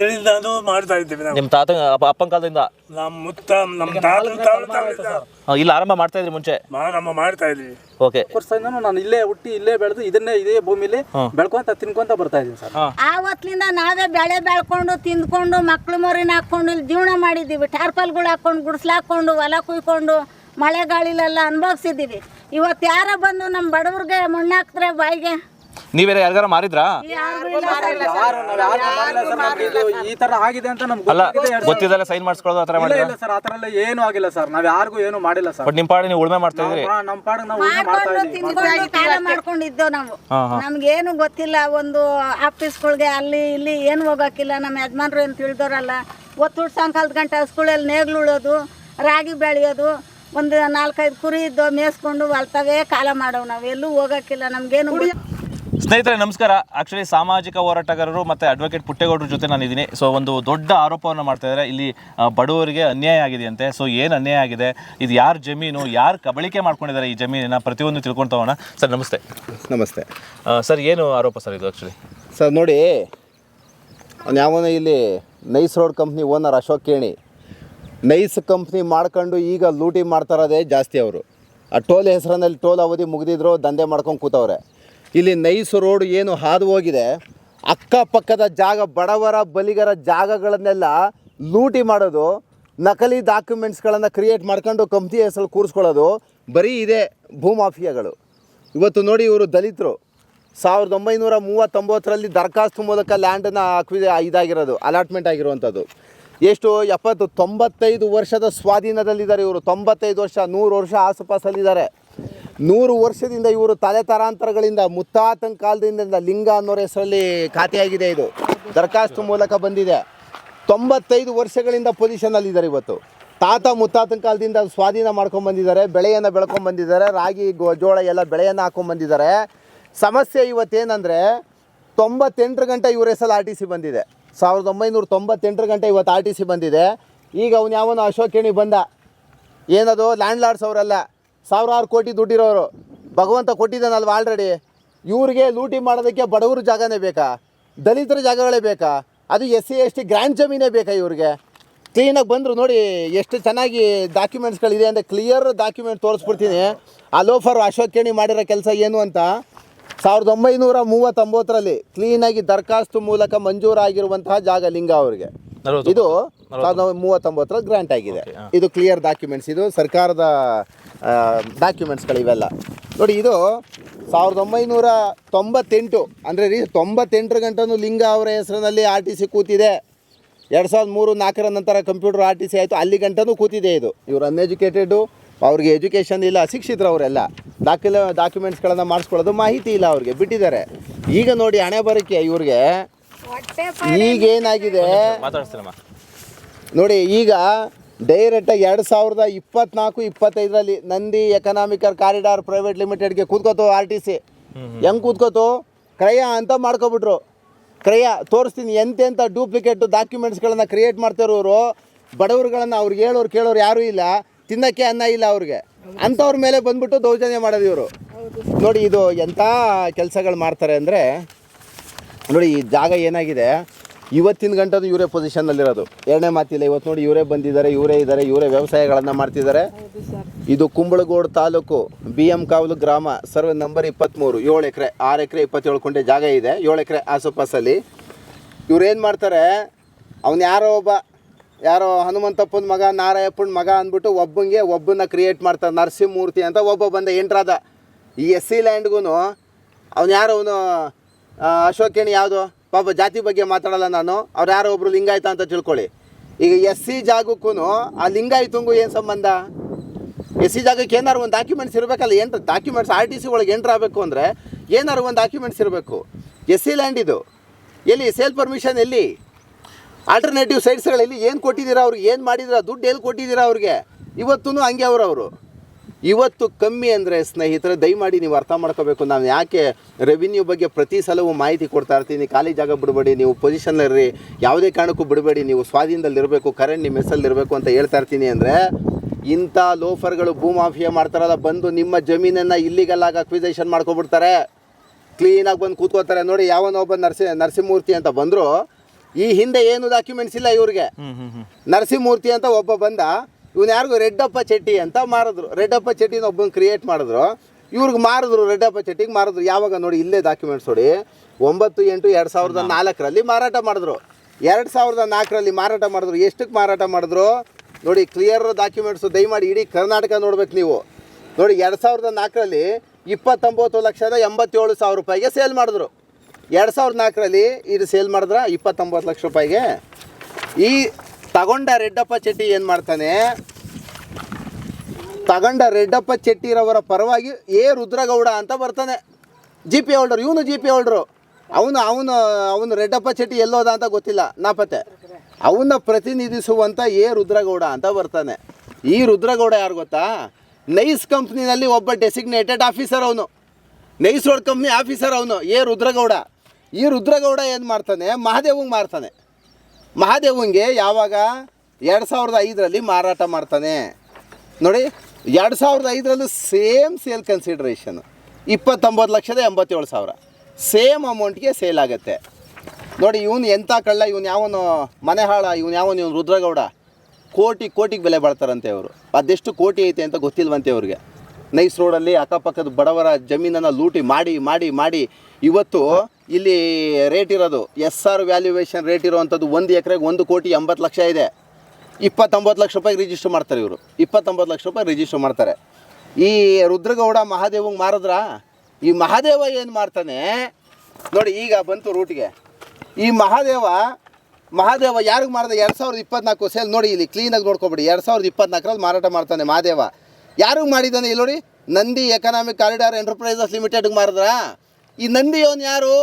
ಅದು ಮಾಡ್ತಾ ಇದ್ದೀವಿ ನಾವು. ನಿಮ್ಮ ತಾತ ಅಪ್ಪ ಅಪ್ಪನ ಕಾಲದಿಂದ? ನಮ್ಮ ಮುತ್ತ ನಮ್ಮ ತಾತನ ತಾತ ಆ, ಇಲ್ಲಿ ಆರಂಭ ಮಾಡ್ತಾ ಇದ್ರಿ ಮುಂಚೆ. ನಮ್ಮ ಮಾಡ್ತಾ ಇದ್ದೀವಿ. ಓಕೆ ವರ್ಷದಿಂದನೂ ನಾನು ಇಲ್ಲೇ ಹುಟ್ಟಿ ಇಲ್ಲೇ ಬೆಳೆದು ಇದನ್ನೇ ಇದೇ ಭೂಮಿಲಿ ಬೆಳ್ಕೊಂತ ತಿನ್ಕೊಂತ ಬರ್ತಾ ಇದೀನಿ ಸರ್. ಆವತ್ತಿನಿಂದ ನಾವೇ ಬೆಳೆ ಬೆಳ್ಕೊಂಡು ತಿಂದ್ಕೊಂಡು ಮಕ್ಳು ಮರಿನ ಹಾಕೊಂಡು ಇಲ್ಲಿ ಜೀವನ ಮಾಡಿದ್ದೀವಿ. ಟಾರ್ಪಲ್ಗಳು ಹಾಕೊಂಡು ಗುಡಿಸ್ಲು ಹಾಕೊಂಡು ಹೊಲ ಕುಯ್ಕೊಂಡು ಮಳೆ ಗಾಳಿಲೆಲ್ಲ ಅನುಭವಿಸಿದ್ದೀವಿ. ಇವತ್ತು ಯಾರ ಬಂದು ನಮ್ಮ ಬಡವ್ರಿಗೆ ಮಣ್ಣಾಕ್ತಾರೆ ಬಾಯಿಗೆ ನೀವೇನ ಯಾರಿಗಾರ ಮಾರಿದ್ರಾ? ಈ ತರ ಆಗಿದೆ ಅಂತ ನಮ್ಗೆ ಅಲ್ಲ ಗೊತ್ತಿದ್ದಲ್ಲ ಸೈನ್ ಮಾಡಿಸ್ಕೊಳ್ಳೋದು ಆ ಥರ ಇಲ್ಲ ಇಲ್ಲ ಸರ್ ಆತರ ಎಲ್ಲ ಏನು ಆಗಿಲ್ಲ ಸರ್. ನಾವ್ ಯಾರಿಗೂ ಏನು ಮಾಡಿಲ್ಲ ಸರ್. ಬಟ್ ನಿಮ್ಮ ಪಾಡಿ ನೀವು ಉಳ್ಮೆ ಮಾಡ್ತಾ ಇದ್ರಿ? ನಾವು- ನಮ್ಮ ಪಾಡಿಗೆ ನಾವು ಉಳ್ಮೆ ಮಾಡ್ತಾ ಮಾಡ್ಕೊಂಡು ಇದೀವಿ ತಿಂದ್ಕೊಂಡು ಕಾಲ ಮಾಡ್ಕೊಂಡಿದ್ದೋ ನಾವು. ನಮ್ಗೇನು ಗೊತ್ತಿಲ್ಲ ಒಂದು ಆಫೀಸ್ಗಳಿಗೆ ಅಲ್ಲಿ ಇಲ್ಲಿ ಏನು ಹೋಗಕ್ಕಿಲ್ಲ ನಮ್ಮ ಯಜಮಾನ್ರು ಏನು ತಿಳಿದೋರಲ್ಲ ಒತ್ತುಡ್ ಸಾಯಂಕಾಲದ ಗಂಟೆ ಹಸ್ಗಳಲ್ಲಿ ನೇಗ್ಲು ಉಳೋದು ರಾಗಿ ಬೆಳೆಯೋದು ಒಂದು ನಾಲ್ಕೈದು ಕುರಿ ಇದ್ದು ಮೇಯಿಸ್ಕೊಂಡು ಹೊಲ್ತಾಗೆ ಕಾಲ ಮಾಡೋ ನಾವು. ಎಲ್ಲೂ ಹೋಗಕ್ಕಿಲ್ಲ ನಮ್ಗೇನು ಗೊತ್ತಿಲ್ಲ. ಸ್ನೇಹಿತರೆ ನಮಸ್ಕಾರ. ಆಕ್ಚುಲಿ ಸಾಮಾಜಿಕ ಹೋರಾಟಗಾರರು ಮತ್ತು ಅಡ್ವೊಕೇಟ್ ಪುಟ್ಟೇಗೌಡರ ಜೊತೆ ನಾನು ಇದ್ದೀನಿ ಸೊ ಒಂದು ದೊಡ್ಡ ಆರೋಪವನ್ನು ಮಾಡ್ತಾ ಇದ್ದಾರೆ. ಇಲ್ಲಿ ಬಡವರಿಗೆ ಅನ್ಯಾಯ ಆಗಿದೆಯಂತೆ. ಸೊ ಏನು ಅನ್ಯಾಯ ಆಗಿದೆ? ಇದು ಯಾರ ಜಮೀನು? ಯಾರು ಕಬಳಿಕೆ ಮಾಡ್ಕೊಂಡಿದ್ದಾರೆ ಈ ಜಮೀನಿನ ಪ್ರತಿಯೊಂದು ತಿಳ್ಕೊಳ್ತಾವಣ ಸರ್ ನಮಸ್ತೆ. ನಮಸ್ತೆ. ಸರ್ ಏನು ಆರೋಪ ಸರ್ ಇದು ಆ್ಯಕ್ಚುಲಿ ಸರ್ ನೋಡಿ ಯಾವನ ಇಲ್ಲಿ nice road company owner Ashok Keni. Nice company ಮಾಡ್ಕೊಂಡು ಈಗ ಲೂಟಿ ಮಾಡ್ತಾ ಇರೋದೇ ಜಾಸ್ತಿ ಅವರು. ಆ ಟೋಲ್ ಹೆಸರಿನಲ್ಲಿ ಟೋಲ್ ಅವಧಿ ಮುಗಿದಿದ್ರು ದಂಧೆ ಮಾಡ್ಕೊಂಡು ಕೂತವ್ರೆ. ಇಲ್ಲಿ ನೈಸ್ ರೋಡ್ ಏನು ಹಾದು ಹೋಗಿದೆ, ಅಕ್ಕಪಕ್ಕದ ಜಾಗ, ಬಡವರ, ಬಲಿಗರ ಜಾಗಗಳನ್ನೆಲ್ಲ ಲೂಟಿ ಮಾಡೋದು, ನಕಲಿ ಡಾಕ್ಯುಮೆಂಟ್ಸ್ಗಳನ್ನು ಕ್ರಿಯೇಟ್ ಮಾಡ್ಕೊಂಡು ಕಂಪ್ನಿ ಹೆಸರು ಕೂರಿಸ್ಕೊಳ್ಳೋದು, ಬರೀ ಇದೆ ಭೂಮಾಫಿಯಾಗಳು. ಇವತ್ತು ನೋಡಿ ಇವರು ದಲಿತರು. ಸಾವಿರದ ಒಂಬೈನೂರ ಮೂವತ್ತೊಂಬತ್ತರಲ್ಲಿ ದರಖಾಸ್ತು ಮೂಲಕ ಲ್ಯಾಂಡನ್ನು ಅಕ್ವಿ ಇದಾಗಿರೋದು ಅಲಾಟ್ಮೆಂಟ್ ಆಗಿರುವಂಥದ್ದು. ಎಷ್ಟು? ಎಪ್ಪತ್ತು, ತೊಂಬತ್ತೈದು ವರ್ಷದ ಸ್ವಾಧೀನದಲ್ಲಿದ್ದಾರೆ ಇವರು. ತೊಂಬತ್ತೈದು ವರ್ಷ, ನೂರು ವರ್ಷ ಆಸುಪಾಸಲ್ಲಿದ್ದಾರೆ. ನೂರು ವರ್ಷದಿಂದ ಇವರು ತಲೆ ತರಾಂತರಗಳಿಂದ ಮುತ್ತಾತನ ಕಾಲದಿಂದ ಲಿಂಗ ಅನ್ನೋರ ಹೆಸರಲ್ಲಿ ಖಾತೆಯಾಗಿದೆ ಇದು. ದರಖಾಸ್ತು ಮೂಲಕ ಬಂದಿದೆ. ತೊಂಬತ್ತೈದು ವರ್ಷಗಳಿಂದ ಪೊಸಿಷನಲ್ಲಿದ್ದಾರೆ ಇವತ್ತು. ತಾತ ಮುತ್ತಾತನ ಕಾಲದಿಂದ ಸ್ವಾಧೀನ ಮಾಡ್ಕೊಂಡು ಬಂದಿದ್ದಾರೆ, ಬೆಳೆಯನ್ನು ಬೆಳ್ಕೊಂಡು ಬಂದಿದ್ದಾರೆ, ರಾಗಿ ಜೋಳ ಎಲ್ಲ ಬೆಳೆಯನ್ನು ಹಾಕೊಂಡು ಬಂದಿದ್ದಾರೆ. ಸಮಸ್ಯೆ ಇವತ್ತೇನೆಂದರೆ ತೊಂಬತ್ತೆಂಟು ಗಂಟೆ ಇವ್ರ ಹೆಸರು ಆರ್ ಟಿ ಸಿ ಬಂದಿದೆ. ಸಾವಿರದ ಒಂಬೈನೂರ ತೊಂಬತ್ತೆಂಟು ಗಂಟೆ ಇವತ್ತು ಆರ್ ಟಿ ಸಿ ಬಂದಿದೆ. ಈಗ ಅವನು ಯಾವನು ಅಶೋಕಿಣಿ ಬಂದ. ಏನದು ಲ್ಯಾಂಡ್ ಲಾರ್ಡ್ಸ್ ಅವರೆಲ್ಲ. ಸಾವಿರಾರು ಕೋಟಿ ದುಡ್ಡಿರೋರು. ಭಗವಂತ ಕೊಟ್ಟಿದ್ದಾನಲ್ವ ಆಲ್ರೆಡಿ ಇವ್ರಿಗೆ ಲೂಟಿ ಮಾಡೋದಕ್ಕೆ ಬಡವರು ಜಾಗನೇ ಬೇಕಾ? ದಲಿತರ ಜಾಗಗಳೇ ಬೇಕಾ? ಅದು S C S T grant ಜಮೀನೇ ಬೇಕಾ ಇವ್ರಿಗೆ? ಕ್ಲೀನಾಗಿ ಬಂದರು ನೋಡಿ ಎಷ್ಟು ಚೆನ್ನಾಗಿ ಡಾಕ್ಯುಮೆಂಟ್ಸ್ಗಳಿದೆ ಅಂದರೆ ಕ್ಲಿಯರ್ ಡಾಕ್ಯುಮೆಂಟ್ ತೋರಿಸ್ಬಿಡ್ತೀನಿ. ಆ ಲೋಫರ್ ಅಶೋಕ್ ಕೇಣಿ ಮಾಡಿರೋ ಕೆಲಸ ಏನು ಅಂತ? ಸಾವಿರದ ಒಂಬೈನೂರ ಮೂವತ್ತೊಂಬತ್ತರಲ್ಲಿ ಕ್ಲೀನಾಗಿ ದರಖಾಸ್ತು ಮೂಲಕ ಮಂಜೂರಾಗಿರುವಂತಹ ಜಾಗ ಲಿಂಗ ಅವರಿಗೆ. ಇದು ಸಾವಿರದ ಮೂವತ್ತೊಂಬತ್ತರಲ್ಲಿ ಗ್ರಾಂಟ್ ಆಗಿದೆ. ಇದು ಕ್ಲಿಯರ್ ಡಾಕ್ಯುಮೆಂಟ್ಸ್ ಇದು ಸರ್ಕಾರದ ಡಾಕ್ಯುಮೆಂಟ್ಸ್ಗಳು ಇವೆಲ್ಲ. ನೋಡಿ ಇದು ಸಾವಿರದ ಒಂಬೈನೂರ ತೊಂಬತ್ತೆಂಟು ಅಂದರೆ ರೀ ತೊಂಬತ್ತೆಂಟರ ಗಂಟನೂ ಲಿಂಗ ಅವರ ಹೆಸರಿನಲ್ಲಿ ಆರ್ ಟಿ ಸಿ ಕೂತಿದೆ. ಎರಡು ಸಾವಿರದ ಮೂರು ನಾಲ್ಕರ ನಂತರ ಕಂಪ್ಯೂಟರ್ ಆರ್ ಟಿ ಸಿ ಆಯಿತು ಅಲ್ಲಿ ಗಂಟನೂ ಕೂತಿದೆ ಇದು. ಇವರು ಅನ್ಎಜುಕೇಟೆಡು ಅವ್ರಿಗೆ ಎಜುಕೇಷನ್ ಇಲ್ಲ ಅಶಿಕ್ಷಿತರು ಅವರೆಲ್ಲ. ದಾಖಲೆ ಡಾಕ್ಯುಮೆಂಟ್ಸ್ಗಳನ್ನು ಮಾಡಿಸ್ಕೊಳ್ಳೋದು ಮಾಹಿತಿ ಇಲ್ಲ ಅವ್ರಿಗೆ ಬಿಟ್ಟಿದ್ದಾರೆ. ಈಗ ನೋಡಿ ಹಣೆ ಬರಕೆ ಇವ್ರಿಗೆ. ಈಗೇನಾಗಿದೆ? ನೋಡಿ ಈಗ ಡೈರೆಕ್ಟಾಗಿ ಎರಡು ಸಾವಿರದ ಇಪ್ಪತ್ನಾಲ್ಕು, ಇಪ್ಪತ್ತೈದರಲ್ಲಿ ನಂದಿ ಎಕನಾಮಿಕಲ್ ಕಾರಿಡಾರ್ ಪ್ರೈವೇಟ್ ಲಿಮಿಟೆಡ್ಗೆ ಕೂತ್ಕೋತು ಆರ್ ಟಿ ಸಿ ಹೆಂಗೆ ಕೂತ್ಕೋತು? ಕ್ರಯ ಅಂತ ಮಾಡ್ಕೊಬಿಟ್ರು. ಕ್ರಯ ತೋರಿಸ್ತೀನಿ ಎಂತೆಂಥ ಡೂಪ್ಲಿಕೇಟು ಡಾಕ್ಯುಮೆಂಟ್ಸ್ಗಳನ್ನು ಕ್ರಿಯೇಟ್ ಮಾಡ್ತಿರೋರು ಬಡವರುಗಳನ್ನು ಅವ್ರಿಗೆ ಹೇಳೋರು, ಕೇಳೋರು ಯಾರೂ ಇಲ್ಲ, ತಿನ್ನೋಕ್ಕೆ ಅನ್ನ ಇಲ್ಲ ಅವ್ರಿಗೆ. ಅಂಥವ್ರ ಮೇಲೆ ಬಂದ್ಬಿಟ್ಟು ದೌರ್ಜನ್ಯ ಮಾಡೋದು ಇವರು. ನೋಡಿ, ಇದು ಎಂಥ ಕೆಲಸಗಳು ಮಾಡ್ತಾರೆ ಅಂದರೆ, ನೋಡಿ, ಈ ಜಾಗ ಏನಾಗಿದೆ? ಇವತ್ತಿನ ಗಂಟದು ಇವರೇ ಪೊಸಿಷನ್ನಲ್ಲಿರೋದು ಎರಡನೇ ಮಾತಿಲ್ಲ, ಇವತ್ತು ನೋಡಿ ಇವರೇ ಬಂದಿದ್ದಾರೆ, ಇವರೇ ಇದ್ದಾರೆ, ಇವರೇ ವ್ಯವಸಾಯಗಳನ್ನು ಮಾಡ್ತಿದ್ದಾರೆ. ಇದು ಕುಂಬಳಗೋಡು ತಾಲೂಕು ಬಿ ಎಂ ಕಾವಲು ಗ್ರಾಮ, ಸರ್ವೆ ನಂಬರ್ ಇಪ್ಪತ್ತ್ಮೂರು ಏಳು ಎಕರೆ, ಆರು ಎಕರೆ ಇಪ್ಪತ್ತೇಳು ಕುಂಟೆ ಜಾಗ ಇದೆ, ಏಳು ಎಕರೆ ಆಸುಪಾಸಲ್ಲಿ. ಇವ್ರು ಏನು ಮಾಡ್ತಾರೆ, ಅವನು ಯಾರೋ ಒಬ್ಬ, ಯಾರೋ ಹನುಮಂತಪ್ಪನ ಮಗ, ನಾರಾಯಪ್ಪನ ಮಗ ಅಂದ್ಬಿಟ್ಟು ಒಬ್ಬಂಗೆ ಒಬ್ಬನ ಕ್ರಿಯೇಟ್ ಮಾಡ್ತಾರೆ, ನರಸಿಂಹಮೂರ್ತಿ ಅಂತ ಒಬ್ಬ ಬಂದ ಎಂಟ್ರಾದ ಈ ಎಸ್ ಸಿ ಲ್ಯಾಂಡ್ಗೂ ಅವ್ನು ಯಾರು, ಅವನು ಅಶೋಕೇಣಿ ಯಾವುದು? ಪಾಪ ಜಾತಿ ಬಗ್ಗೆ ಮಾತಾಡಲ್ಲ ನಾನು. ಅವ್ರು ಯಾರೋ ಒಬ್ರು ಲಿಂಗಾಯತ ಅಂತ ತಿಳ್ಕೊಳ್ಳಿ. ಈಗ ಎಸ್ ಸಿ ಜಾಗಕ್ಕೂ ಆ ಲಿಂಗಾಯತಂಗೂ ಏನು ಸಂಬಂಧ? ಎಸ್ ಸಿ ಜಾಗಕ್ಕೆ ಏನಾರು ಒಂದು ಡಾಕ್ಯುಮೆಂಟ್ಸ್ ಇರಬೇಕಲ್ಲ ಏನು ಡಾಕ್ಯುಮೆಂಟ್ಸ್ ಆರ್ ಟಿ ಸಿ ಒಳಗೆ ಎಂಟ್ರ್ ಆಗಬೇಕು ಅಂದರೆ ಏನಾರು ಒಂದು ಡಾಕ್ಯುಮೆಂಟ್ಸ್ ಇರಬೇಕು. ಎಸ್ ಸಿ ಲ್ಯಾಂಡ್ ಇದು. ಎಲ್ಲಿ ಸೇಲ್ ಪರ್ಮಿಷನ್ ಎಲ್ಲಿ? ಆಲ್ಟರ್ನೇಟಿವ್ ಸೈಟ್ಸ್ಗಳಲ್ಲಿ ಏನು ಕೊಟ್ಟಿದ್ದೀರಾ ಅವ್ರಿಗೆ ಏನು ಮಾಡಿದ್ದೀರಾ, ದುಡ್ಡು ಎಲ್ಲಿ ಕೊಟ್ಟಿದ್ದೀರಾ ಅವ್ರಿಗೆ? ಇವತ್ತೂ ಹಂಗೆ ಅವರು ಅವರು ಇವತ್ತು ಕಮ್ಮಿ ಅಂದರೆ ಸ್ನೇಹಿತರೆ ದಯಮಾಡಿ ನೀವು ಅರ್ಥ ಮಾಡ್ಕೋಬೇಕು. ನಾನು ಯಾಕೆ ರೆವಿನ್ಯೂ ಬಗ್ಗೆ ಪ್ರತಿ ಸಲವೂ ಮಾಹಿತಿ ಕೊಡ್ತಾ ಇರ್ತೀನಿ. ಖಾಲಿ ಜಾಗ ಬಿಡಬೇಡಿ ನೀವು ಪೊಸಿಷನ್ನಲ್ಲಿರಿ ಯಾವುದೇ ಕಾರಣಕ್ಕೂ ಬಿಡಬೇಡಿ. ನೀವು ಸ್ವಾಧೀನದಲ್ಲಿರಬೇಕು ಕರೆಂಟ್ ನಿಮ್ಮ ಹೆಸರಲ್ಲಿರಬೇಕು ಅಂತ ಹೇಳ್ತಾ ಇರ್ತೀನಿ ಅಂದರೆ ಇಂಥ ಲೋಫರ್ಗಳು ಭೂಮಾಫಿಯಾ ಮಾಡ್ತಾರಲ್ಲ ಬಂದು ನಿಮ್ಮ ಜಮೀನನ್ನು ಇಲ್ಲಿಗೆಲ್ಲ ಅಕ್ವಿಸೇಷನ್ ಮಾಡ್ಕೊಬಿಡ್ತಾರೆ. ಕ್ಲೀನಾಗಿ ಬಂದು ಕೂತ್ಕೋತಾರೆ ನೋಡಿ ಯಾವನೊಬ್ಬ ಒಬ್ಬ ನರಸಿ ನರಸಿಂಹಮೂರ್ತಿ ಅಂತ ಬಂದರು. ಈ ಹಿಂದೆ ಏನು ಡಾಕ್ಯುಮೆಂಟ್ಸ್ ಇಲ್ಲ ಇವ್ರಿಗೆ. ಹ್ಮ್ ಹ್ಮ್ ಹ್ಮ್. ನರಸಿಂಹಮೂರ್ತಿ ಅಂತ ಒಬ್ಬ ಬಂದ. ಇವನು ಯಾರಿಗೂ ರೆಡ್ಡಪ್ಪ ಚಟ್ಟಿ ಅಂತ ಮಾರಿದ್ರು. ರೆಡ್ಡಪ್ಪ ಚಟ್ಟಿನ ಒಬ್ಬನ ಕ್ರಿಯೇಟ್ ಮಾಡಿದ್ರು. ಇವ್ರಿಗೆ ಮಾರಿದ್ರು, ರೆಡ್ಡಪ್ಪ ಚಟ್ಟಿಗೆ ಮಾರಿದ್ರು. ಯಾವಾಗ ನೋಡಿ ಇಲ್ಲೇ ಡಾಕ್ಯುಮೆಂಟ್ಸ್ ನೋಡಿ. ಒಂಬತ್ತು, ಎಂಟು, ಎರಡು ಸಾವಿರದ ನಾಲ್ಕರಲ್ಲಿ ಮಾರಾಟ ಮಾಡಿದ್ರು. ಎರಡು ಸಾವಿರದ ನಾಲ್ಕರಲ್ಲಿ ಮಾರಾಟ ಮಾಡಿದ್ರು. ಎಷ್ಟಕ್ಕೆ ಮಾರಾಟ ಮಾಡಿದ್ರು? ನೋಡಿ ಕ್ಲಿಯರ್ ಡಾಕ್ಯುಮೆಂಟ್ಸು ದಯಮಾಡಿ ಇಡೀ ಕರ್ನಾಟಕ ನೋಡ್ಬೇಕು ನೀವು. ನೋಡಿ, ಎರಡು ಸಾವಿರದ ನಾಲ್ಕರಲ್ಲಿ ಇಪ್ಪತ್ತೊಂಬತ್ತು ಲಕ್ಷದ ಎಂಬತ್ತೇಳು ಸಾವಿರ ರೂಪಾಯಿಗೆ ಸೇಲ್ ಮಾಡಿದ್ರು. ಎರಡು ಸಾವಿರದ ನಾಲ್ಕರಲ್ಲಿ ಇದು ಸೇಲ್ ಮಾಡಿದ್ರ? ಇಪ್ಪತ್ತೊಂಬತ್ತು ಲಕ್ಷ ರೂಪಾಯಿಗೆ. ಈ ತಗೊಂಡ ರೆಡ್ಡಪ್ಪ ಚೆಟ್ಟಿ ಏನು ಮಾಡ್ತಾನೆ? ತಗೊಂಡ ರೆಡ್ಡಪ್ಪ ಚೆಟ್ಟಿರವರ ಪರವಾಗಿ ಎ ರುದ್ರಗೌಡ ಅಂತ ಬರ್ತಾನೆ. ಜಿ ಪಿ ಹೋಲ್ಡರ್ ಇವನು ಜಿ ಪಿ ಹೋಲ್ಡ್ರು ಅವನು ಅವನು ಅವನು ರೆಡ್ಡಪ್ಪ ಚೆಟ್ಟಿ ಎಲ್ಲೋದ ಅಂತ ಗೊತ್ತಿಲ್ಲ. ನಾಪತ್ತೆ ಅವನ್ನ ಪ್ರತಿನಿಧಿಸುವಂಥ ಎ ರುದ್ರಗೌಡ ಅಂತ ಬರ್ತಾನೆ. ಈ ರುದ್ರಗೌಡ ಯಾರು ಗೊತ್ತಾ? ನೈಸ್ ಕಂಪ್ನಿನಲ್ಲಿ ಒಬ್ಬ ಡೆಸಿಗ್ನೇಟೆಡ್ ಆಫೀಸರ್ ಅವನು. ನೈಸ್ ರೋಡ್ ಕಂಪ್ನಿ ಆಫೀಸರ್ ಅವನು, ಎ ರುದ್ರಗೌಡ. ಈ ರುದ್ರಗೌಡ ಏನು ಮಾಡ್ತಾನೆ? ಮಹಾದೇವ್ಗೆ ಮಾರ್ತಾನೆ. ಮಹಾದೇವಂಗೆ ಯಾವಾಗ ಎರಡು ಸಾವಿರದ ಐದರಲ್ಲಿ ಮಾರಾಟ ಮಾಡ್ತಾನೆ. ನೋಡಿ, ಎರಡು ಸಾವಿರದ ಐದರಲ್ಲೂ ಸೇಮ್ ಸೇಲ್ ಕನ್ಸಿಡ್ರೇಷನ್ ಇಪ್ಪತ್ತೊಂಬತ್ತು ಲಕ್ಷದ ಎಂಬತ್ತೇಳು ಸಾವಿರ. ಸೇಮ್ ಅಮೌಂಟ್ಗೆ ಸೇಲ್ ಆಗುತ್ತೆ. ನೋಡಿ, ಇವನು ಎಂಥ ಕಳ್ಳ, ಇವನು ಯಾವನು ಮನೆ ಹಾಳ ಇವನು ಯಾವನು ಇವನು ರುದ್ರಗೌಡ? ಕೋಟಿ, ಕೋಟಿಗೆ ಬೆಲೆ ಬಾಳ್ತಾರಂತೆ ಅವರು ಅದೆಷ್ಟು ಕೋಟಿ ಐತೆ ಅಂತ ಗೊತ್ತಿಲ್ವಂತೆ ಅವ್ರಿಗೆ ನೈಸ್ ರೋಡಲ್ಲಿ ಅಕ್ಕಪಕ್ಕದ ಬಡವರ ಜಮೀನನ್ನು ಲೂಟಿ ಮಾಡಿ ಮಾಡಿ ಮಾಡಿ ಇವತ್ತು ಇಲ್ಲಿ ರೇಟ್ ಇರೋದು ಎಸ್ ಆರ್ ವ್ಯಾಲ್ಯೂವೇಷನ್ ರೇಟ್ ಇರುವಂಥದ್ದು ಒಂದು ಎಕರೆಗೆ ಒಂದು ಕೋಟಿ ಎಂಬತ್ತು ಲಕ್ಷ ಇದೆ. ಇಪ್ಪತ್ತೊಂಬತ್ತು ಲಕ್ಷ ರೂಪಾಯಿಗೆ ರಿಜಿಸ್ಟರ್ ಮಾಡ್ತಾರೆ ಇವರು. ಇಪ್ಪತ್ತೊಂಬತ್ತು ಲಕ್ಷ ರೂಪಾಯಿ ರಿಜಿಸ್ಟರ್ ಮಾಡ್ತಾರೆ. ಈ ರುದ್ರಗೌಡ ಮಹಾದೇವಂಗೆ ಮಾರಿದ್ರ? ಈ ಮಹಾದೇವ ಏನು ಮಾಡ್ತಾನೆ? ನೋಡಿ, ಈಗ ಬಂತು ರೂಟ್ಗೆ ಈ ಮಹಾದೇವ ಮಹಾದೇವ ಯಾರಿಗೆ ಮಾರಿದ? ಎರಡು ಸಾವಿರದ ಇಪ್ಪತ್ನಾಲ್ಕು ಸೇಲ್ ನೋಡಿ, ಇಲ್ಲಿ ಕ್ಲೀನಾಗಿ ನೋಡ್ಕೊಬಿಡಿ. ಎರಡು ಸಾವಿರದ ಇಪ್ಪತ್ನಾಲ್ಕರಲ್ಲಿ ಮಾರಾಟ ಮಾಡ್ತಾನೆ ಮಹಾದೇವ. ಯಾರಿಗೆ ಮಾಡಿದ್ದಾನೆ ಇಲ್ಲಿ ನೋಡಿ? ನಂದಿ ಎಕನಾಮಿಕ್ ಕಾರಿಡಾರ್ ಎಂಟರ್ಪ್ರೈಸಸ್ ಲಿಮಿಟೆಡ್ಗೆ ಮಾರಿದ್ರ? ಈ ನಂದಿ ಅವನು ಯಾರು?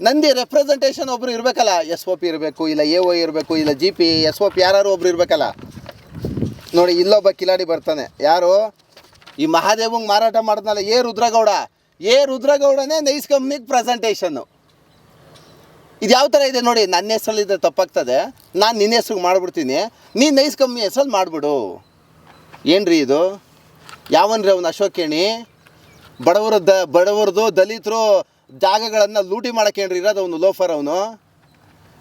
ನಂದಿ ರೆಪ್ರೆಸೆಂಟೇಷನ್ ಒಬ್ರು ಇರಬೇಕಲ್ಲ ಎಸ್ ಒ ಪಿ ಇರಬೇಕು, ಇಲ್ಲ ಎ ಒ ಇರಬೇಕು, ಇಲ್ಲ G P S O P ಯಾರು ಒಬ್ರು ಇರಬೇಕಲ್ಲ? ನೋಡಿ, ಇಲ್ಲೊಬ್ಬ ಕಿಲಾಡಿ ಬರ್ತಾನೆ. ಯಾರು? ಈ ಮಹಾದೇವಂಗೆ ಮಾರಾಟ ಮಾಡಿದ್ನಲ್ಲ, ಎ ರುದ್ರಗೌಡ. ಎ ರುದ್ರಗೌಡನೇ ನೈಸ್ ಕಂಪ್ನಿಗೆ ಪ್ರೆಸೆಂಟೇಷನ್ನು ಇದು ಯಾವ ಥರ ಇದೆ ನೋಡಿ, ನನ್ನ ಹೆಸರಲ್ಲಿದ್ದರೆ ತಪ್ಪಾಗ್ತದೆ. ನಾನು ನಿನ್ನ ಹೆಸ್ರಿಗೆ ಮಾಡಿಬಿಡ್ತೀನಿ. ನೀನು ನೈಸ್ ಕಂಪ್ನಿ ಹೆಸ್ರಲ್ಲಿ ಮಾಡಿಬಿಡು. ಏನ್ರಿ ಇದು? ಯಾವನ್ರಿ ಅವನು ಅಶೋಕೇಣಿ? ಬಡವರ ದ ಬಡವರದು ದಲಿತರು ಜಾಗಗಳನ್ನು ಲೂಟಿ ಮಾಡಕ್ಕೇನ್ರಿ ಇರೋದು ಅವನು, ಲೋಫರ್ ಅವನು?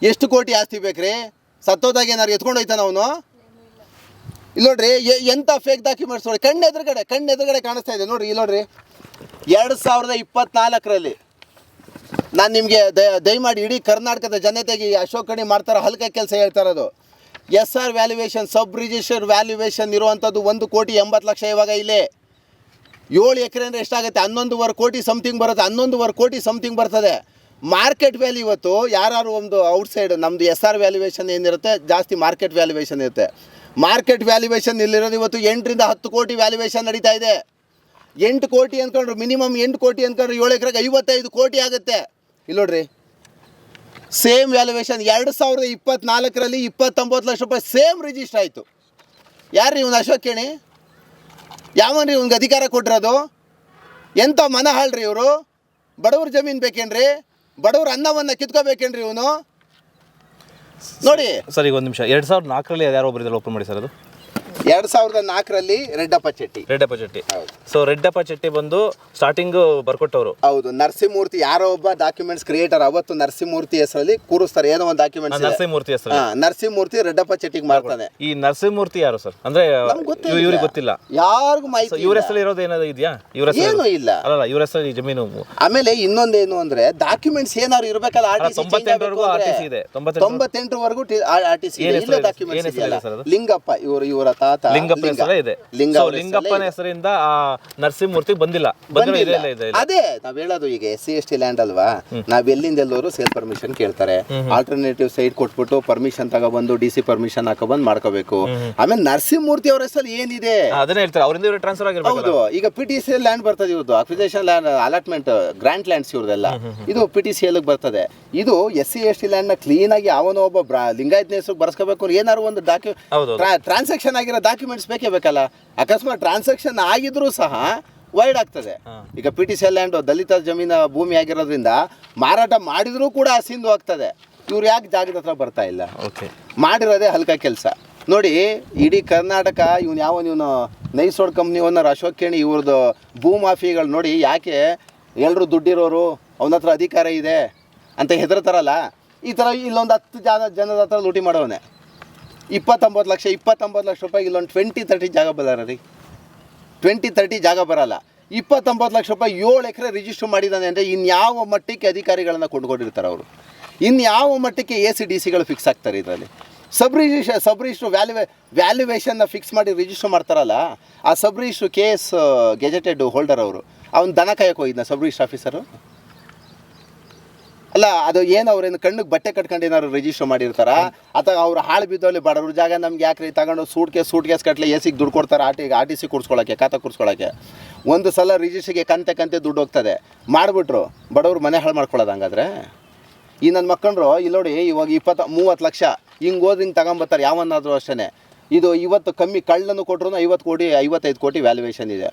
ಎಷ್ಟು ಕೋಟಿ ಆಸ್ತಿ ಬೇಕ್ರಿ? ಸತ್ತೋದಾಗ ಏನಾರು ಎತ್ಕೊಂಡು ಹೋಯ್ತಾನ ಅವನು? ಇಲ್ಲಿ ನೋಡ್ರಿ ಎಂಥ ಫೇಕ್ ಡಾಕ್ಯುಮೆಂಟ್ಸ್ ನೋಡಿ ಕಣ್ಣು ಎದುರುಗಡೆ ಕಣ್ಣು ಎದುರುಗಡೆ ಕಾಣಿಸ್ತಾ ಇದೆ. ನೋಡ್ರಿ, ಇಲ್ಲಿ ನೋಡ್ರಿ. ಎರಡು ಸಾವಿರದ ಇಪ್ಪತ್ನಾಲ್ಕರಲ್ಲಿ ನಾನು ನಿಮಗೆ ದಯ ದಯಮಾಡಿ ಇಡೀ ಕರ್ನಾಟಕದ ಜನತೆಗೆ ಈ ಅಶೋಕ್ ಕಣಿ ಮಾಡ್ತಾರೋ ಹಲ್ಕ ಕೆಲಸ ಹೇಳ್ತಾ ಇರೋದು. S R valuation sub register valuation ಇರುವಂಥದ್ದು ಒಂದು ಕೋಟಿ ಎಂಬತ್ತು ಲಕ್ಷ ಇವಾಗ ಇಲ್ಲೇ. ಏಳು ಎಕರೆ ಅಂದರೆ ಎಷ್ಟಾಗುತ್ತೆ? ಹನ್ನೊಂದುವರೆ ಕೋಟಿ ಸಮಥಿಂಗ್ ಬರುತ್ತೆ. ಹನ್ನೊಂದುವರೆ ಕೋಟಿ ಸಮಥಿಂಗ್ ಬರ್ತದೆ. ಮಾರ್ಕೆಟ್ ವ್ಯಾಲ್ಯೂ ಇವತ್ತು ಯಾರು ಒಂದು ಔಟ್ಸೈಡ್ ನಮ್ಮದು ಎಸ್ ಆರ್ ವ್ಯಾಲ್ಯೂಯೇಷನ್ ಏನಿರುತ್ತೆ? ಜಾಸ್ತಿ ಮಾರ್ಕೆಟ್ ವ್ಯಾಲ್ಯೂಯೇಷನ್ ಇರುತ್ತೆ. ಮಾರ್ಕೆಟ್ ವ್ಯಾಲ್ಯೂಯೇಷನ್ ಇಲ್ಲಿರೋದು ಇವತ್ತು ಎಂಟರಿಂದ ಹತ್ತು ಕೋಟಿ ವ್ಯಾಲ್ಯೂಯೇಷನ್ ನಡೀತಾ ಇದೆ. ಎಂಟು ಕೋಟಿ ಅಂದ್ಕೊಂಡ್ರು ಮಿನಿಮಮ್ ಎಂಟು ಕೋಟಿ ಅಂದ್ಕೊಂಡ್ರೆ ಏಳು ಎಕರೆಗೆ ಐವತ್ತೈದು ಕೋಟಿ ಆಗುತ್ತೆ. ಇಲ್ಲಿ ನೋಡ್ರಿ. ಸೇಮ್ ವ್ಯಾಲ್ಯೂಯೇಷನ್ ಎರಡು ಸಾವಿರದ ಇಪ್ಪತ್ನಾಲ್ಕರಲ್ಲಿ ಇಪ್ಪತ್ತೊಂಬತ್ತು ಲಕ್ಷ ರೂಪಾಯಿ ಸೇಮ್ ರಿಜಿಸ್ಟರ್ ಆಯಿತು. ಯಾರು ಇವನು ಅಶೋಕ್ ಕೇಣಿ ಯಾವನ್ರಿ ಇವ್ನಿಗೆ ಅಧಿಕಾರ ಕೊಟ್ಟಿರೋದು ಎಂಥ ಮನ ಹಾಳ್ರಿ ಇವರು? ಬಡವ್ರ ಜಮೀನು ಬೇಕೇನ್ರಿ? ಬಡವ್ರ ಅನ್ನವನ್ನು ಕಿತ್ಕೋಬೇಕೇನ್ರಿ ಇವನು? ನೋಡಿ. ಸರ್ ಈಗ ಒಂದು ನಿಮಿಷ. ಎರಡು ಸಾವಿರದ ನಾಲ್ಕರಲ್ಲಿ ಯಾರೋ ಒಬ್ಬರಿದ್ದಾರೆ ಓಪನ್ ಮಾಡಿ ಸರ್ ಅದು. ಎರಡು ಸಾವಿರದ ನಾಲ್ಕರಲ್ಲಿ ರೆಡ್ಡಪ್ಪ ಚೆಟ್ಟಿ ರೆಡ್ಡಪ್ಪ ಚೆಟ್ಟಿ. ಸೊ ರೆಡ್ಡಪ್ಪ ಚೆಟ್ಟಿ ಬಂದು ಸ್ಟಾರ್ಟಿಂಗ್ ಬರ್ಕೊಟ್ಟವರು. ಹೌದು ನರಸಿಂಹಮೂರ್ತಿ ಯಾರೋ ಒಬ್ಬ ಡಾಕ್ಯುಮೆಂಟ್ಸ್ ಕ್ರಿಯೇಟರ್ ಅವತ್ತು ನರಸಿಂಹಮೂರ್ತಿ ಹೆಸರಲ್ಲಿ ಕೂರಿಸ್ತಾರೆ. ಏನೋ ಒಂದು ಡಾಕ್ಯುಮೆಂಟ್ಸ್ ನರಸಿಂಹಮೂರ್ತಿ ಹೆಸರು ನರಸಿಂಹಮೂರ್ತಿ ರೆಡ್ಡಪ್ಪ ಚೆಟ್ಟಿಗೆ ಮಾಡ್ತಾನೆ. ಈ ನರಸಿಂಹಮೂರ್ತಿ ಯಾರು ಸರ್? ಅಂದ್ರೆ ಇವ್ರಿಗೆ ಗೊತ್ತಿಲ್ಲ. ಯಾರಿಗೂ ಮಾಹಿತಿ ಇವ್ರ ಹೆಸರಲ್ಲಿ ಇರೋದು ಏನಾದ್ರು ಇದೆಯಾ? ಇವ್ರ ಏನು ಇಲ್ಲ. ಅಲ್ಲ ಇವ್ರ ಹೆಸರಲ್ಲಿ ಜಮೀನು ಆಮೇಲೆ ಇನ್ನೊಂದೇನು ಅಂದ್ರೆ ಡಾಕ್ಯುಮೆಂಟ್ಸ್ ಏನಾದ್ರು ಇರಬೇಕಲ್ಲ ಆರ್ ಟಿ ಸಿ ಇದೆ. ತೊಂಬತ್ತೆಂಟು- ತೊಂಬತ್ತೆಂಟರವರೆಗೂ R T C? Documents? Lingappa ಇವರು ಇವರ ತಾತ ಲಿಂಗಪ್ಪನ ಲಿಂಗ. ಹೆಸರೇ ಇದೆ. ಲಿಂಗ ಸೊ ಅವ್ರ ಲಿಂಗಪ್ಪನ ಹೆಸರಿಂದ ಆ ನರಸಿಂಹಮೂರ್ತಿ ಬಂದಿಲ್ಲ. ಬಂದಿರೋ ಇದೆ ಇಲ್ಲ ಇದೆ ಇಲ್ಲ. ಅದೇ ನಾವ್ ಹೇಳೋದು ಈಗ S C S T land ಅಲ್ವಾ? ನಾವ್ ಎಲ್ಲಿಂದ ಎಲ್ಲರೂ ಸೇಲ್ ಪರ್ಮಿಷನ್ ಕೇಳ್ತಾರೆ. ಆಲ್ಟರ್ನೇಟಿವ್ ಸೈಟ್ ಕೊಟ್ಬಿಟ್ಟು ಪರ್ಮಿಷನ್ ತಗೊಬಂದು ಡಿ ಸಿ ಪರ್ಮಿಷನ್ ಹಾಕೊಬಂದು ಮಾಡ್ಕೋಬೇಕು. ಆಮೇಲೆ ನರಸಿಂಹಮೂರ್ತಿ ಅವ್ರ ಹೆಸರಲ್ಲಿ ಏನಿದೆ? ಅದನ್ನ ಹೇಳ್ತಾರೆ. ಅವರಿಂದ ಟ್ರಾನ್ಸ್ಫರ್ ಆಗಿರ್ಬೇಕು ಹೌದು. ಈಗ ಪಿ ಟಿ ಸಿ ಲ್ಯಾಂಡ್ ಬರ್ತದೆ ಇವ್ರದ್ದು acquisition land allotment grant lands ಇವ್ರದೆಲ್ಲ. ಇದು ಪಿ ಟಿ ಸಿ ಎಲ್ ಬರ್ತದೆ. ಇದು ಎಸ್ ಸಿ ಎಸ್ ಟಿ ಲ್ಯಾಂಡ್ನ ಕ್ಲೀನ್ ಆಗಿ ಅವನೋ ಒಬ್ಬ ಬ್ರಾ ಲಿಂಗಾಯತ್ನ ಹೆಸರು ಬರ್ಸ್ಕೋಬೇಕು ಏನಾದ್ರು ಒಂದು ಡಾಕ್ಯು ಹೌದು ಟ್ರಾನ್ಸಾಕ್ಷನ್ ಆಗಿರೋ ಡಾಕ್ಯುಮೆಂಟ್ಸ್ ಬೇಕೇ ಬೇಕಲ್ಲ? ಅಕಸ್ಮಾತ್ ಟ್ರಾನ್ಸಾಕ್ಷನ್ ಆಗಿದ್ರೂ ಸಹ ವೈಡ್ ಆಗ್ತದೆ. ಈಗ ಪಿ ಟಿ ಸಿ ಲ್ಯಾಂಡ್ ದಲಿತ ಜಮೀನ ಭೂಮಿ ಆಗಿರೋದ್ರಿಂದ ಮಾರಾಟ ಮಾಡಿದ್ರೂ ಕೂಡ ಸಿಂಧು ಆಗ್ತದೆ. ಇವ್ರು ಯಾಕೆ ಜಾಗದ ಹತ್ರ ಬರ್ತಾ ಇಲ್ಲ? ಓಕೆ ಮಾಡಿರೋದೇ ಹಲ್ಕ ಕೆಲಸ. ನೋಡಿ ಇಡೀ ಕರ್ನಾಟಕ ಇವನು ಯಾವ ಇವನು nice road company owner Ashok Keni ಇವ್ರದ್ದು ಭೂ ಮಾಫಿಗಳು ನೋಡಿ ಯಾಕೆ ಎಲ್ಲರೂ ದುಡ್ಡಿರೋರು ಅವನ ಹತ್ರ ಅಧಿಕಾರ ಇದೆ ಅಂತ ಹೆದರ್ತಾರಲ್ಲ? ಈ ಥರ ಇಲ್ಲೊಂದು ಹತ್ತು ಜನ ಜನದ ಹತ್ರ ಲೂಟಿ ಮಾಡೋನೆ ಇಪ್ಪತ್ತೊಂಬತ್ತು ಲಕ್ಷ ಇಪ್ಪತ್ತೊಂಬತ್ತು ಲಕ್ಷ ರೂಪಾಯಿ ಇಲ್ಲೊಂದು ಟ್ವೆಂಟಿ ತರ್ಟಿ ಜಾಗ ಬರಲ್ಲ ರೀ. ಟ್ವೆಂಟಿ ತರ್ಟಿ ಜಾಗ ಬರಲ್ಲ. ಇಪ್ಪತ್ತೊಂಬತ್ತು ಲಕ್ಷ ರೂಪಾಯಿ ಏಳು ಎಕರೆ ರಿಜಿಸ್ಟರ್ ಮಾಡಿದ್ದಾನೆ ಅಂದರೆ ಇನ್ಯಾವ ಮಟ್ಟಕ್ಕೆ ಅಧಿಕಾರಿಗಳನ್ನು ಕೊಂಡುಕೊಂಡಿರ್ತಾರೆ ಅವರು? ಇನ್ಯಾವ ಮಟ್ಟಕ್ಕೆ ಎ ಸಿ ಡಿ ಸಿಗಳು ಫಿಕ್ಸ್ ಆಗ್ತಾರೆ ಇದರಲ್ಲಿ? ಸಬ್ ರಿಜಿಸ್ಟ್ರ ಸಬ್ ರಿಜಿಸ್ಟ್ರು ವ್ಯಾಲ್ಯುವೇ ವ್ಯಾಲ್ಯುವೇಷನ್ನ ಫಿಕ್ಸ್ ಮಾಡಿ ರಿಜಿಸ್ಟರ್ ಮಾಡ್ತಾರಲ್ಲ, ಆ sub registrar K S gazetted holder ಅವರು. ಅವ್ನು ದನ ಕಾಯಕ್ಕೆ ಹೋಗಿದ್ದ ಸಬ್ ರಿಜಿಸ್ಟ್ರ್ ಆಫೀಸರು ಅಲ್ಲ, ಅದು ಏನು ಅವ್ರೇನು ಕಣ್ಣಿಗೆ ಬಟ್ಟೆ ಕಟ್ಕೊಂಡು ಏನಾದ್ರು ರಿಜಿಸ್ಟರ್ ಮಾಡಿರ್ತಾರ? ಅಥವಾ ಅವ್ರು ಹಾಳು ಬಿದ್ದವಲ್ಲಿ ಬಡವ್ರ ಜಾಗ ನಮ್ಗೆ ಯಾಕ್ರಿ? ತಗೊಂಡು ಸೂಟ್ ಕೇಸ್ ಸೂಟ್ ಕೇಸ್ ಕಟ್ಲೆ ಎ ಸಿಗೆ ದುಡ್ಡು ಕೊಡ್ತಾರೆ ಆಟಿ ಆರ್ ಟಿ ಸಿ ಕೊಡ್ಸ್ಕೊಳಕ್ಕೆ ಖಾತಾ ಕೊಡ್ಸ್ಕೊಳಕ್ಕೆ ಒಂದು ಸಲ ರಿಜಿಸ್ಟ್ರಿಗೆ ಕಂತೆ ಕಂತೆ ದುಡ್ಡು ಹೋಗ್ತದೆ. ಮಾಡಿಬಿಟ್ರು, ಬಡವ್ರು ಮನೆ ಹಾಳು ಮಾಡ್ಕೊಳ್ಳೋದು ಹಂಗಾದ್ರೆ? ಈ ನನ್ನ ಮಕ್ಕಂಡ್ರು ಇಲ್ಲಿ ನೋಡಿ, ಇವಾಗ ಇಪ್ಪತ್ತು, ಮೂವತ್ತು ಲಕ್ಷ, ಹಿಂಗೆ ಹೋದ್ರೆ ಹಿಂಗೆ ತಗೊಂಬತ್ತಾರೆ, ಯಾವನ್ನಾದರೂ ಅಷ್ಟೇ ಇದು ಇವತ್ತು ಕಮ್ಮಿ ಕಳ್ಳನ್ನು ಕೊಟ್ಟರು ಐವತ್ತು ಕೋಟಿ, ಐವತ್ತೈದು ಕೋಟಿ ವ್ಯಾಲ್ಯೂಯೇಷನ್ ಇದೆ.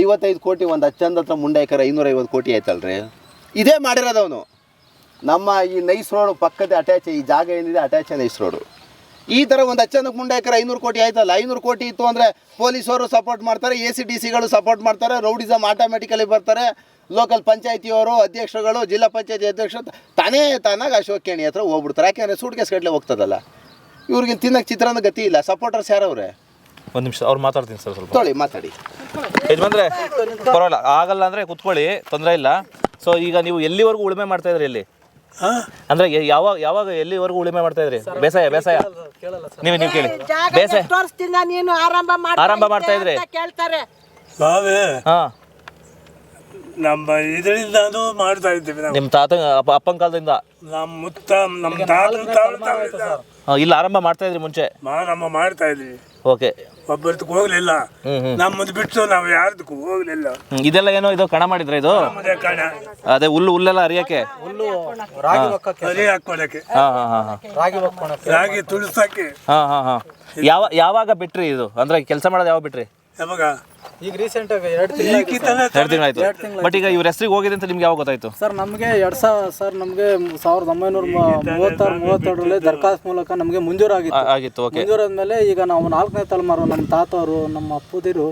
ಐವತ್ತೈದು ಕೋಟಿ ಒಂದು ಹಚ್ಚಂದ ಹತ್ರ ಮುಂಡೈಕರ ಐನೂರೈವತ್ತು ಕೋಟಿ ಆಯ್ತಲ್ರಿ? ಇದೇ ಮಾಡಿರೋದವನು ನಮ್ಮ ಈ ನೈಸ್ ರೋಡ್ ಪಕ್ಕದ ಅಟ್ಯಾಚ್ ಈ ಜಾಗ ಏನಿದೆ ಅಟ್ಯಾಚ್ ನೈಸ್ ರೋಡು. ಈ ಥರ ಒಂದು ಅಚ್ಚಂದ ಮುಂಡೆ ಎಕರೆ ಐನೂರು ಕೋಟಿ ಆಯ್ತಲ್ಲ ಐನೂರು ಕೋಟಿ ಇತ್ತು ಅಂದರೆ ಪೊಲೀಸವರು ಸಪೋರ್ಟ್ ಮಾಡ್ತಾರೆ ಎ ಸಿ ಡಿ ಸಿಗಳು ಸಪೋರ್ಟ್ ಮಾಡ್ತಾರೆ ರೌಡಿಸಮ್ ಆಟೋಮೆಟಿಕಲಿ ಬರ್ತಾರೆ. ಲೋಕಲ್ ಪಂಚಾಯತಿಯವರು ಅಧ್ಯಕ್ಷರುಗಳು ಜಿಲ್ಲಾ ಪಂಚಾಯತಿ ಅಧ್ಯಕ್ಷರು ತಾನೇ ತಾನಾಗ ಅಶೋಕ್ ಕೇಣಿ ಹತ್ರ ಹೋಗ್ಬಿಡ್ತಾರೆ. ಯಾಕೆಂದರೆ ಸೂಟ್ ಕೇಸ್ ಗಟ್ಟಲೆ ಹೋಗ್ತದಲ್ಲ. ಇವ್ರಿಗೆ ತಿನ್ನಕ್ಕೆ ಚಿತ್ರಾನ್ನ ಗತಿ ಇಲ್ಲ. ಸಪೋರ್ಟರ್ಸ್ ಯಾರವ್ರೆ? ಒಂದು ನಿಮಿಷ ಅವ್ರು ಮಾತಾಡ್ತೀನಿ ಸರ್ ಸ್ವಲ್ಪ. ತೊಳಿ ಮಾತಾಡಿ. ಯಜಮಾನ್ರೆ ಪರವಾಗಿಲ್ಲ. ಆಗಲ್ಲ ಅಂದರೆ ಕುತ್ಕೊಳ್ಳಿ ತೊಂದರೆ ಇಲ್ಲ. ಸೊ ಈಗ ನೀವು ಎಲ್ಲಿವರೆಗೂ ಉಳುಮೆ ಮಾಡ್ತಾ ಇದ್ರಿ ಇಲ್ಲಿ? ಅಂದ್ರೆ ಯಾವಾಗ ಯಾವಾಗ ಎಲ್ಲಿವರೆಗೂ ಉಳಿಮೆ ಮಾಡ್ತಾ ಇದ್ರಿ? ಬೇಸಾಯ ಬೇಸಾಯ? ನೀವು ನೀವು ಕೇಳಿ. ಬೇಸಾಯ ನೀನು? ಆರಂಭ ಮಾಡ್ತಾ ಆರಂಭ ಮಾಡ್ತಾ ಇದ್ರಿ? ಕೇಳ್ತಾರೆ. ನಾವೇ? ಹಾ. ನಮ್ಮ ಇದರಿಂದಾನು ಮಾಡ್ತಾ ಇದ್ದೀವಿ ನಾವು. ನಿಮ್ಮ ತಾತ ಅಪ್ಪ ಅಪ್ಪನ ಕಾಲದಿಂದ? ನಮ್ಮ ಮುತ್ತ ನಮ್ಮ ತಾತನ ಇಲ್ಲ ಆರಂಭ ಮಾಡ್ತಾ ಇದ್ರಿ ಮುಂಚೆ. ಮಾ ನಮ್ಮ ಮಾಡ್ತಾ ಇದ್ವಿ ಓಕೆ. ಒಬ್ಬರದಕ್ಕೆ ಹೋಗ್ಲಿಲ್ಲ. ನಮ್ಮದು ಬಿಟ್ಟು ನಾವು ಯಾರ್ದಕ್ಕೂ ಹೋಗ್ಲಿಲ್ಲ. ಇದೆಲ್ಲ ಏನೋ ಇದು ಕಣ ಮಾಡಿದ್ರ ಇದು? ನಮ್ಮದೇ ಕಣ. ಅದೇ ಹುಲ್ಲು ಹುಲ್ಲೆಲ್ಲ ಅರಿಯಕ್ಕೆ ಹುಲ್ಲು ರಾಗಿ ಒಕ್ಕಕ್ಕೆ. ಸರಿ ಹಾಕೊಳಕ್ಕೆ ಹಾ ಹಾ ಹಾ ಹಾ. ರಾಗಿ ಒಕ್ಕೊಳಕ್ಕೆ ರಾಗಿ ತುಳಿಸಕ್ಕೆ. ಹಾ ಹಾ ಹಾ. ಯಾವ ಯಾವಾಗ ಬಿಟ್ರಿ ಇದು? ಅಂದ್ರೆ ಕೆಲಸ ಮಾಡೋದು ಯಾವಾಗ ಬಿಟ್ರಿ? ಯಾವಾಗ? ಈಗ ರೀಸೆಂಟ್ ಆಗಿ ಎರಡು ತಿಂಗಳು ಎರಡು ತಿಂಗಳಾಯ್ತು ಬಟ್ ಈಗ ಇವ್ರ ಹೆಸರಿಗೆ ಹೋಗಿದೆ ಅಂತ ನಿಮ್ಗೆ ಯಾವಾಗ ಗೊತ್ತಾಯ್ತು? ಸರ್ ನಮಗೆ ಎರಡು ಸಾವಿರ ಸರ್ ನಮಗೆ ಸಾವಿರದ ಒಂಬೈನೂರ ಮೂವತ್ತಾರು ಮೂವತ್ತೆರಡರಲ್ಲಿ ದರ್ಖಾಸ್ತ್ ಮೂಲಕ ನಮಗೆ ಮಂಜೂರಾಗಿತ್ತು. ಆಗಿತ್ತು ಓಕೆ ಮಂಜೂರಾದ್ಮೇಲೆ ಈಗ ನಾವು ನಾಲ್ಕನೇ ತಲೆಮಾರು ನಮ್ಮ ತಾತವರು ನಮ್ಮ ಅಪ್ಪುದಿರು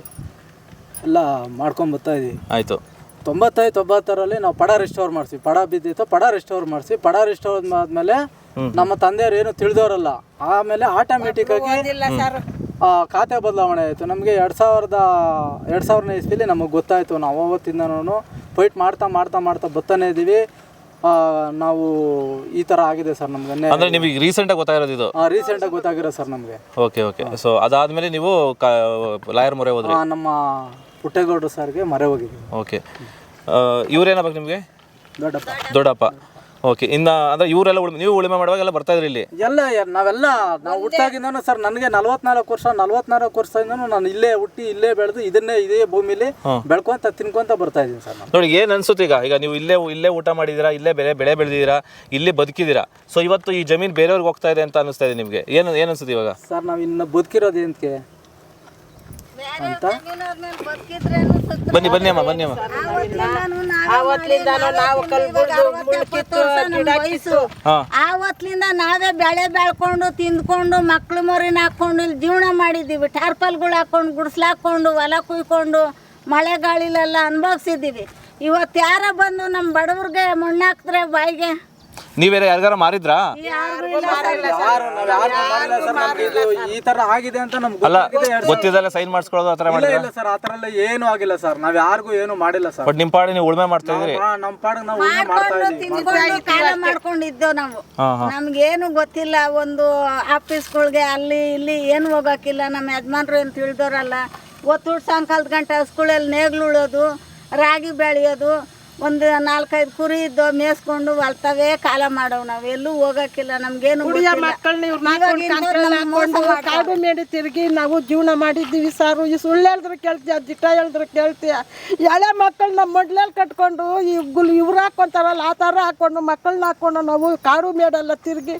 ಎಲ್ಲ ಮಾಡ್ಕೊಂಡು ಬರ್ತಾ ಇದೀವಿ. ಆಯ್ತು. ತೊಂಬತ್ತೈದು ತೊಂಬತ್ತರಲ್ಲಿ ನಾವು ಪಡ ರಿಸ್ಟೋರ್ ಮಾಡ್ಸಿ ಪಡ ಬಿದ್ದಿತ್ತು ಪಡ ರಿಸ್ಟೋರ್ ಮಾಡಿಸಿ ಪಡ ರಿಸ್ಟೋರ್ ಆದ್ಮೇಲೆ ನಮ್ಮ ತಂದೆಯವರು ಏನು ತಿಳಿದವರಲ್ಲ. ಆಮೇಲೆ ಆಟೋಮೆಟಿಕ್ ಆಗಿ ಖಾತೆ ಬದಲಾವಣೆ ಆಯಿತು. ನಮಗೆ ಎರಡು ಸಾವಿರದ ಎರಡು ಸಾವಿರನೇ ಇಸ್ವಿಲಿ ನಮಗೆ ಗೊತ್ತಾಯಿತು. ನಾವು ಅವತ್ತಿಂದನೂ ಫೈಟ್ ಮಾಡ್ತಾ ಮಾಡ್ತಾ ಮಾಡ್ತಾ ಬರ್ತಾನೆ ಇದ್ದೀವಿ ನಾವು ಈ ಥರ ಆಗಿದೆ ಸರ್ ನಮ್ಗೆ ಅಂದ್ರೆ ನಿಮಗೆ ರೀಸೆಂಟ್ ಆಗಿ ಗೊತ್ತಾಗಿರೋದು ಇದು? ರೀಸೆಂಟಾಗಿ ಗೊತ್ತಾಗಿರೋ ಸರ್ ನಮಗೆ. Okay okay. ಸೊ ಅದಾದ್ಮೇಲೆ ನೀವು ಲಾಯರ್ ಮೊರೆ ಹೋದ್ರೆ? ನಮ್ಮ ಪುಟ್ಟೇಗೌಡರು ಸರ್ಗೆ ಮರೆ ಹೋಗಿದ್ದೀವಿ. ಓಕೆ. ಇವ್ರೇನಾಗಬೇಕು ನಿಮಗೆ? ದೊಡ್ಡಪ್ಪ. ದೊಡ್ಡಪ್ಪ. ಓಕೆ ಇನ್ನ ಅಂದ್ರೆ ಇವರೆಲ್ಲ ಉಳಿಮೆ ನೀವು ಉಳಿಮೆ ಮಾಡುವಾಗ ಎಲ್ಲ ಬರ್ತಾ ಇದ್ರಿ ಇಲ್ಲಿ? ಎಲ್ಲ ನಾವೆಲ್ಲ ನಾವು ಹುಟ್ಟಾಗಿಂದನೂ ಸರ್ ನನಗೆ ನಲ್ವತ್ನಾಲ್ಕು ವರ್ಷ ನಲ್ವತ್ನಾಲ್ಕು ವರ್ಷದಿಂದನೂ ನಾನು ಇಲ್ಲೇ ಹುಟ್ಟಿ ಇಲ್ಲೇ ಬೆಳೆದು ಇದನ್ನೇ ಇದೇ ಭೂಮಿಲಿ ಬೆಳ್ಕೊಂತ ತಿನ್ಕೊಂತ ಬರ್ತಾ ಇದ್ದೀನಿ ಸರ್ ನಾನು. ನೋಡಿ ಏನು ಅನ್ಸುತ್ತೆ ಈಗ? ಈಗ ನೀವು ಇಲ್ಲೇ ಇಲ್ಲೇ ಊಟ ಮಾಡಿದ್ದೀರಾ ಇಲ್ಲೇ ಬೆಳೆ ಬೆಳೆ ಬೆಳೆದಿದ್ದೀರಾ ಇಲ್ಲೇ ಬದುಕಿದ್ದೀರಾ ಸೊ ಇವತ್ತು ಈ ಜಮೀನ್ ಬೇರೆಯವ್ರಿಗೆ ಹೋಗ್ತಾ ಇದೆ ಅಂತ ಅನಿಸ್ತಾ ಇದೆ ನಿಮಗೆ. ಏನು ಏನು ಅನ್ಸುತ್ತೆ ಇವಾಗ? ಸರ್ ನಾವು ಇನ್ನು ಬದುಕಿರೋದು ಏನಕ್ಕೆ? ಬನ್ನಿ ಬನ್ನಿ ಅಮ್ಮ ಬನ್ನಿ ಅಮ್ಮ. ಆವತ್ಲಿಂದ ನಾವೇ ಬೆಳೆ ಬೆಳ್ಕೊಂಡು ತಿಂದ್ಕೊಂಡು ಮಕ್ಳು ಮರಿನ ಹಾಕೊಂಡು ಇಲ್ಲಿ ಜೀವನ ಮಾಡಿದ್ದೀವಿ. ಟಾರ್ಪಲ್ಗಳು ಹಾಕೊಂಡು ಗುಡ್ಸ್ಲಾಕೊಂಡು ಹೊಲ ಕುಯ್ಕೊಂಡು ಮಳೆ ಗಾಳಿಲೆಲ್ಲ ಅನುಭವಿಸಿದ್ದೀವಿ. ಇವತ್ತು ಯಾರ ಬಂದು ನಮ್ಮ ಬಡವ್ರಿಗೆ ಮಣ್ಣಾಕ್ತಾರೆ ಬಾಯಿಗೆ ನೀವೇರೆ ಯಾರಿಗಾರ ಮಾರಿದ್ರಾ? ನಾವು ಮಾಡಿಲ್ಲ ಈ ತರ ಆಗಿದೆ ಅಂತ ನಮ್ಗೆ ಅಲ್ಲ ಗೊತ್ತಿದ್ದಲ್ಲ ಸೈನ್ ಮಾಡಿಸ್ಕೊಳ್ಳೋದು ಆ ಥರ ಇಲ್ಲ ಇಲ್ಲ ಸರ್ ಆ ಥರ ಎಲ್ಲ ಏನೂ ಆಗಿಲ್ಲ ಸರ್. ನಾವ್ ಯಾರಿಗೂ ಏನು ಮಾಡಿಲ್ಲ ಸರ್. ಬಟ್ ನಿಮ್ಮ ಪಾಡಿ ನೀವು ಉಳ್ಮೆ ಮಾಡ್ತಾ ಇದ್ರಿ ನಮ್ಮ ಪಾಡಿಗೆ ನಾವು ಉಳ್ಮೆ ಮಾಡ್ತಾ ಮಾಡ್ಕೊಂಡು ಇದೀವಿ ತಿಂದ್ಕೊಂಡು ಕಾಲ ಮಾಡ್ಕೊಂಡಿದ್ದೆವು ನಾವು. ಹಾಂ ಹಾಂ. ನಮ್ಗೇನು ಗೊತ್ತಿಲ್ಲ ಒಂದು ಆಫೀಸ್ಗಳಿಗೆ ಅಲ್ಲಿ ಇಲ್ಲಿ ಏನು ಹೋಗಕ್ಕಿಲ್ಲ. ನಮ್ಮ ಯಜಮಾನ್ರು ಏನು ತಿಳಿದೋರಲ್ಲ. ಒತ್ತುಡ್ ಸಾಯಂಕಾಲದ ಗಂಟೆ ಹಸ್ಗಳಲ್ಲಿ ನೇಗ್ಲು ಉಳೋದು ರಾಗಿ ಬೆಳೆಯೋದು ಒಂದು ನಾಲ್ಕೈದು ಕುರಿ ಇದ್ದು ಮೇಯಿಸ್ಕೊಂಡು ಹೊಲ್ತವೇ ಕಾಲ ಮಾಡವ್ ನಾವು ಎಲ್ಲೂ ಹೋಗಕ್ಕಿಲ್ಲ ನಮ್ಗೇನು ಕುಡಿಯೋ. ಮಕ್ಕಳನ್ನ ಇವ್ರು. ಕಾಡು ಮೇಡಿ ತಿರುಗಿ ನಾವು ಜೀವನ ಮಾಡಿದ್ದೀವಿ ಸಾರು ಈ ಸುಳ್ಳು ಹೇಳಿದ್ರೆ ಕೇಳ್ತೀಯ ದಿಟ್ಟ ಹೇಳಿದ್ರೆ ಕೇಳ್ತೀಯ ಎಳೆ ಮಕ್ಕಳನ್ನ ಮೊಡ್ಲಲ್ಲಿ ಕಟ್ಕೊಂಡು ಈ ಗುಲ್ ಇವ್ರು ಹಾಕ್ಕೊಂತಾರಲ್ಲ ಆ ಥರ ಹಾಕ್ಕೊಂಡು ಮಕ್ಕಳನ್ನ ಹಾಕ್ಕೊಂಡು ನಾವು ಕಾಡು ಮೇಡೆಲ್ಲ ತಿರುಗಿ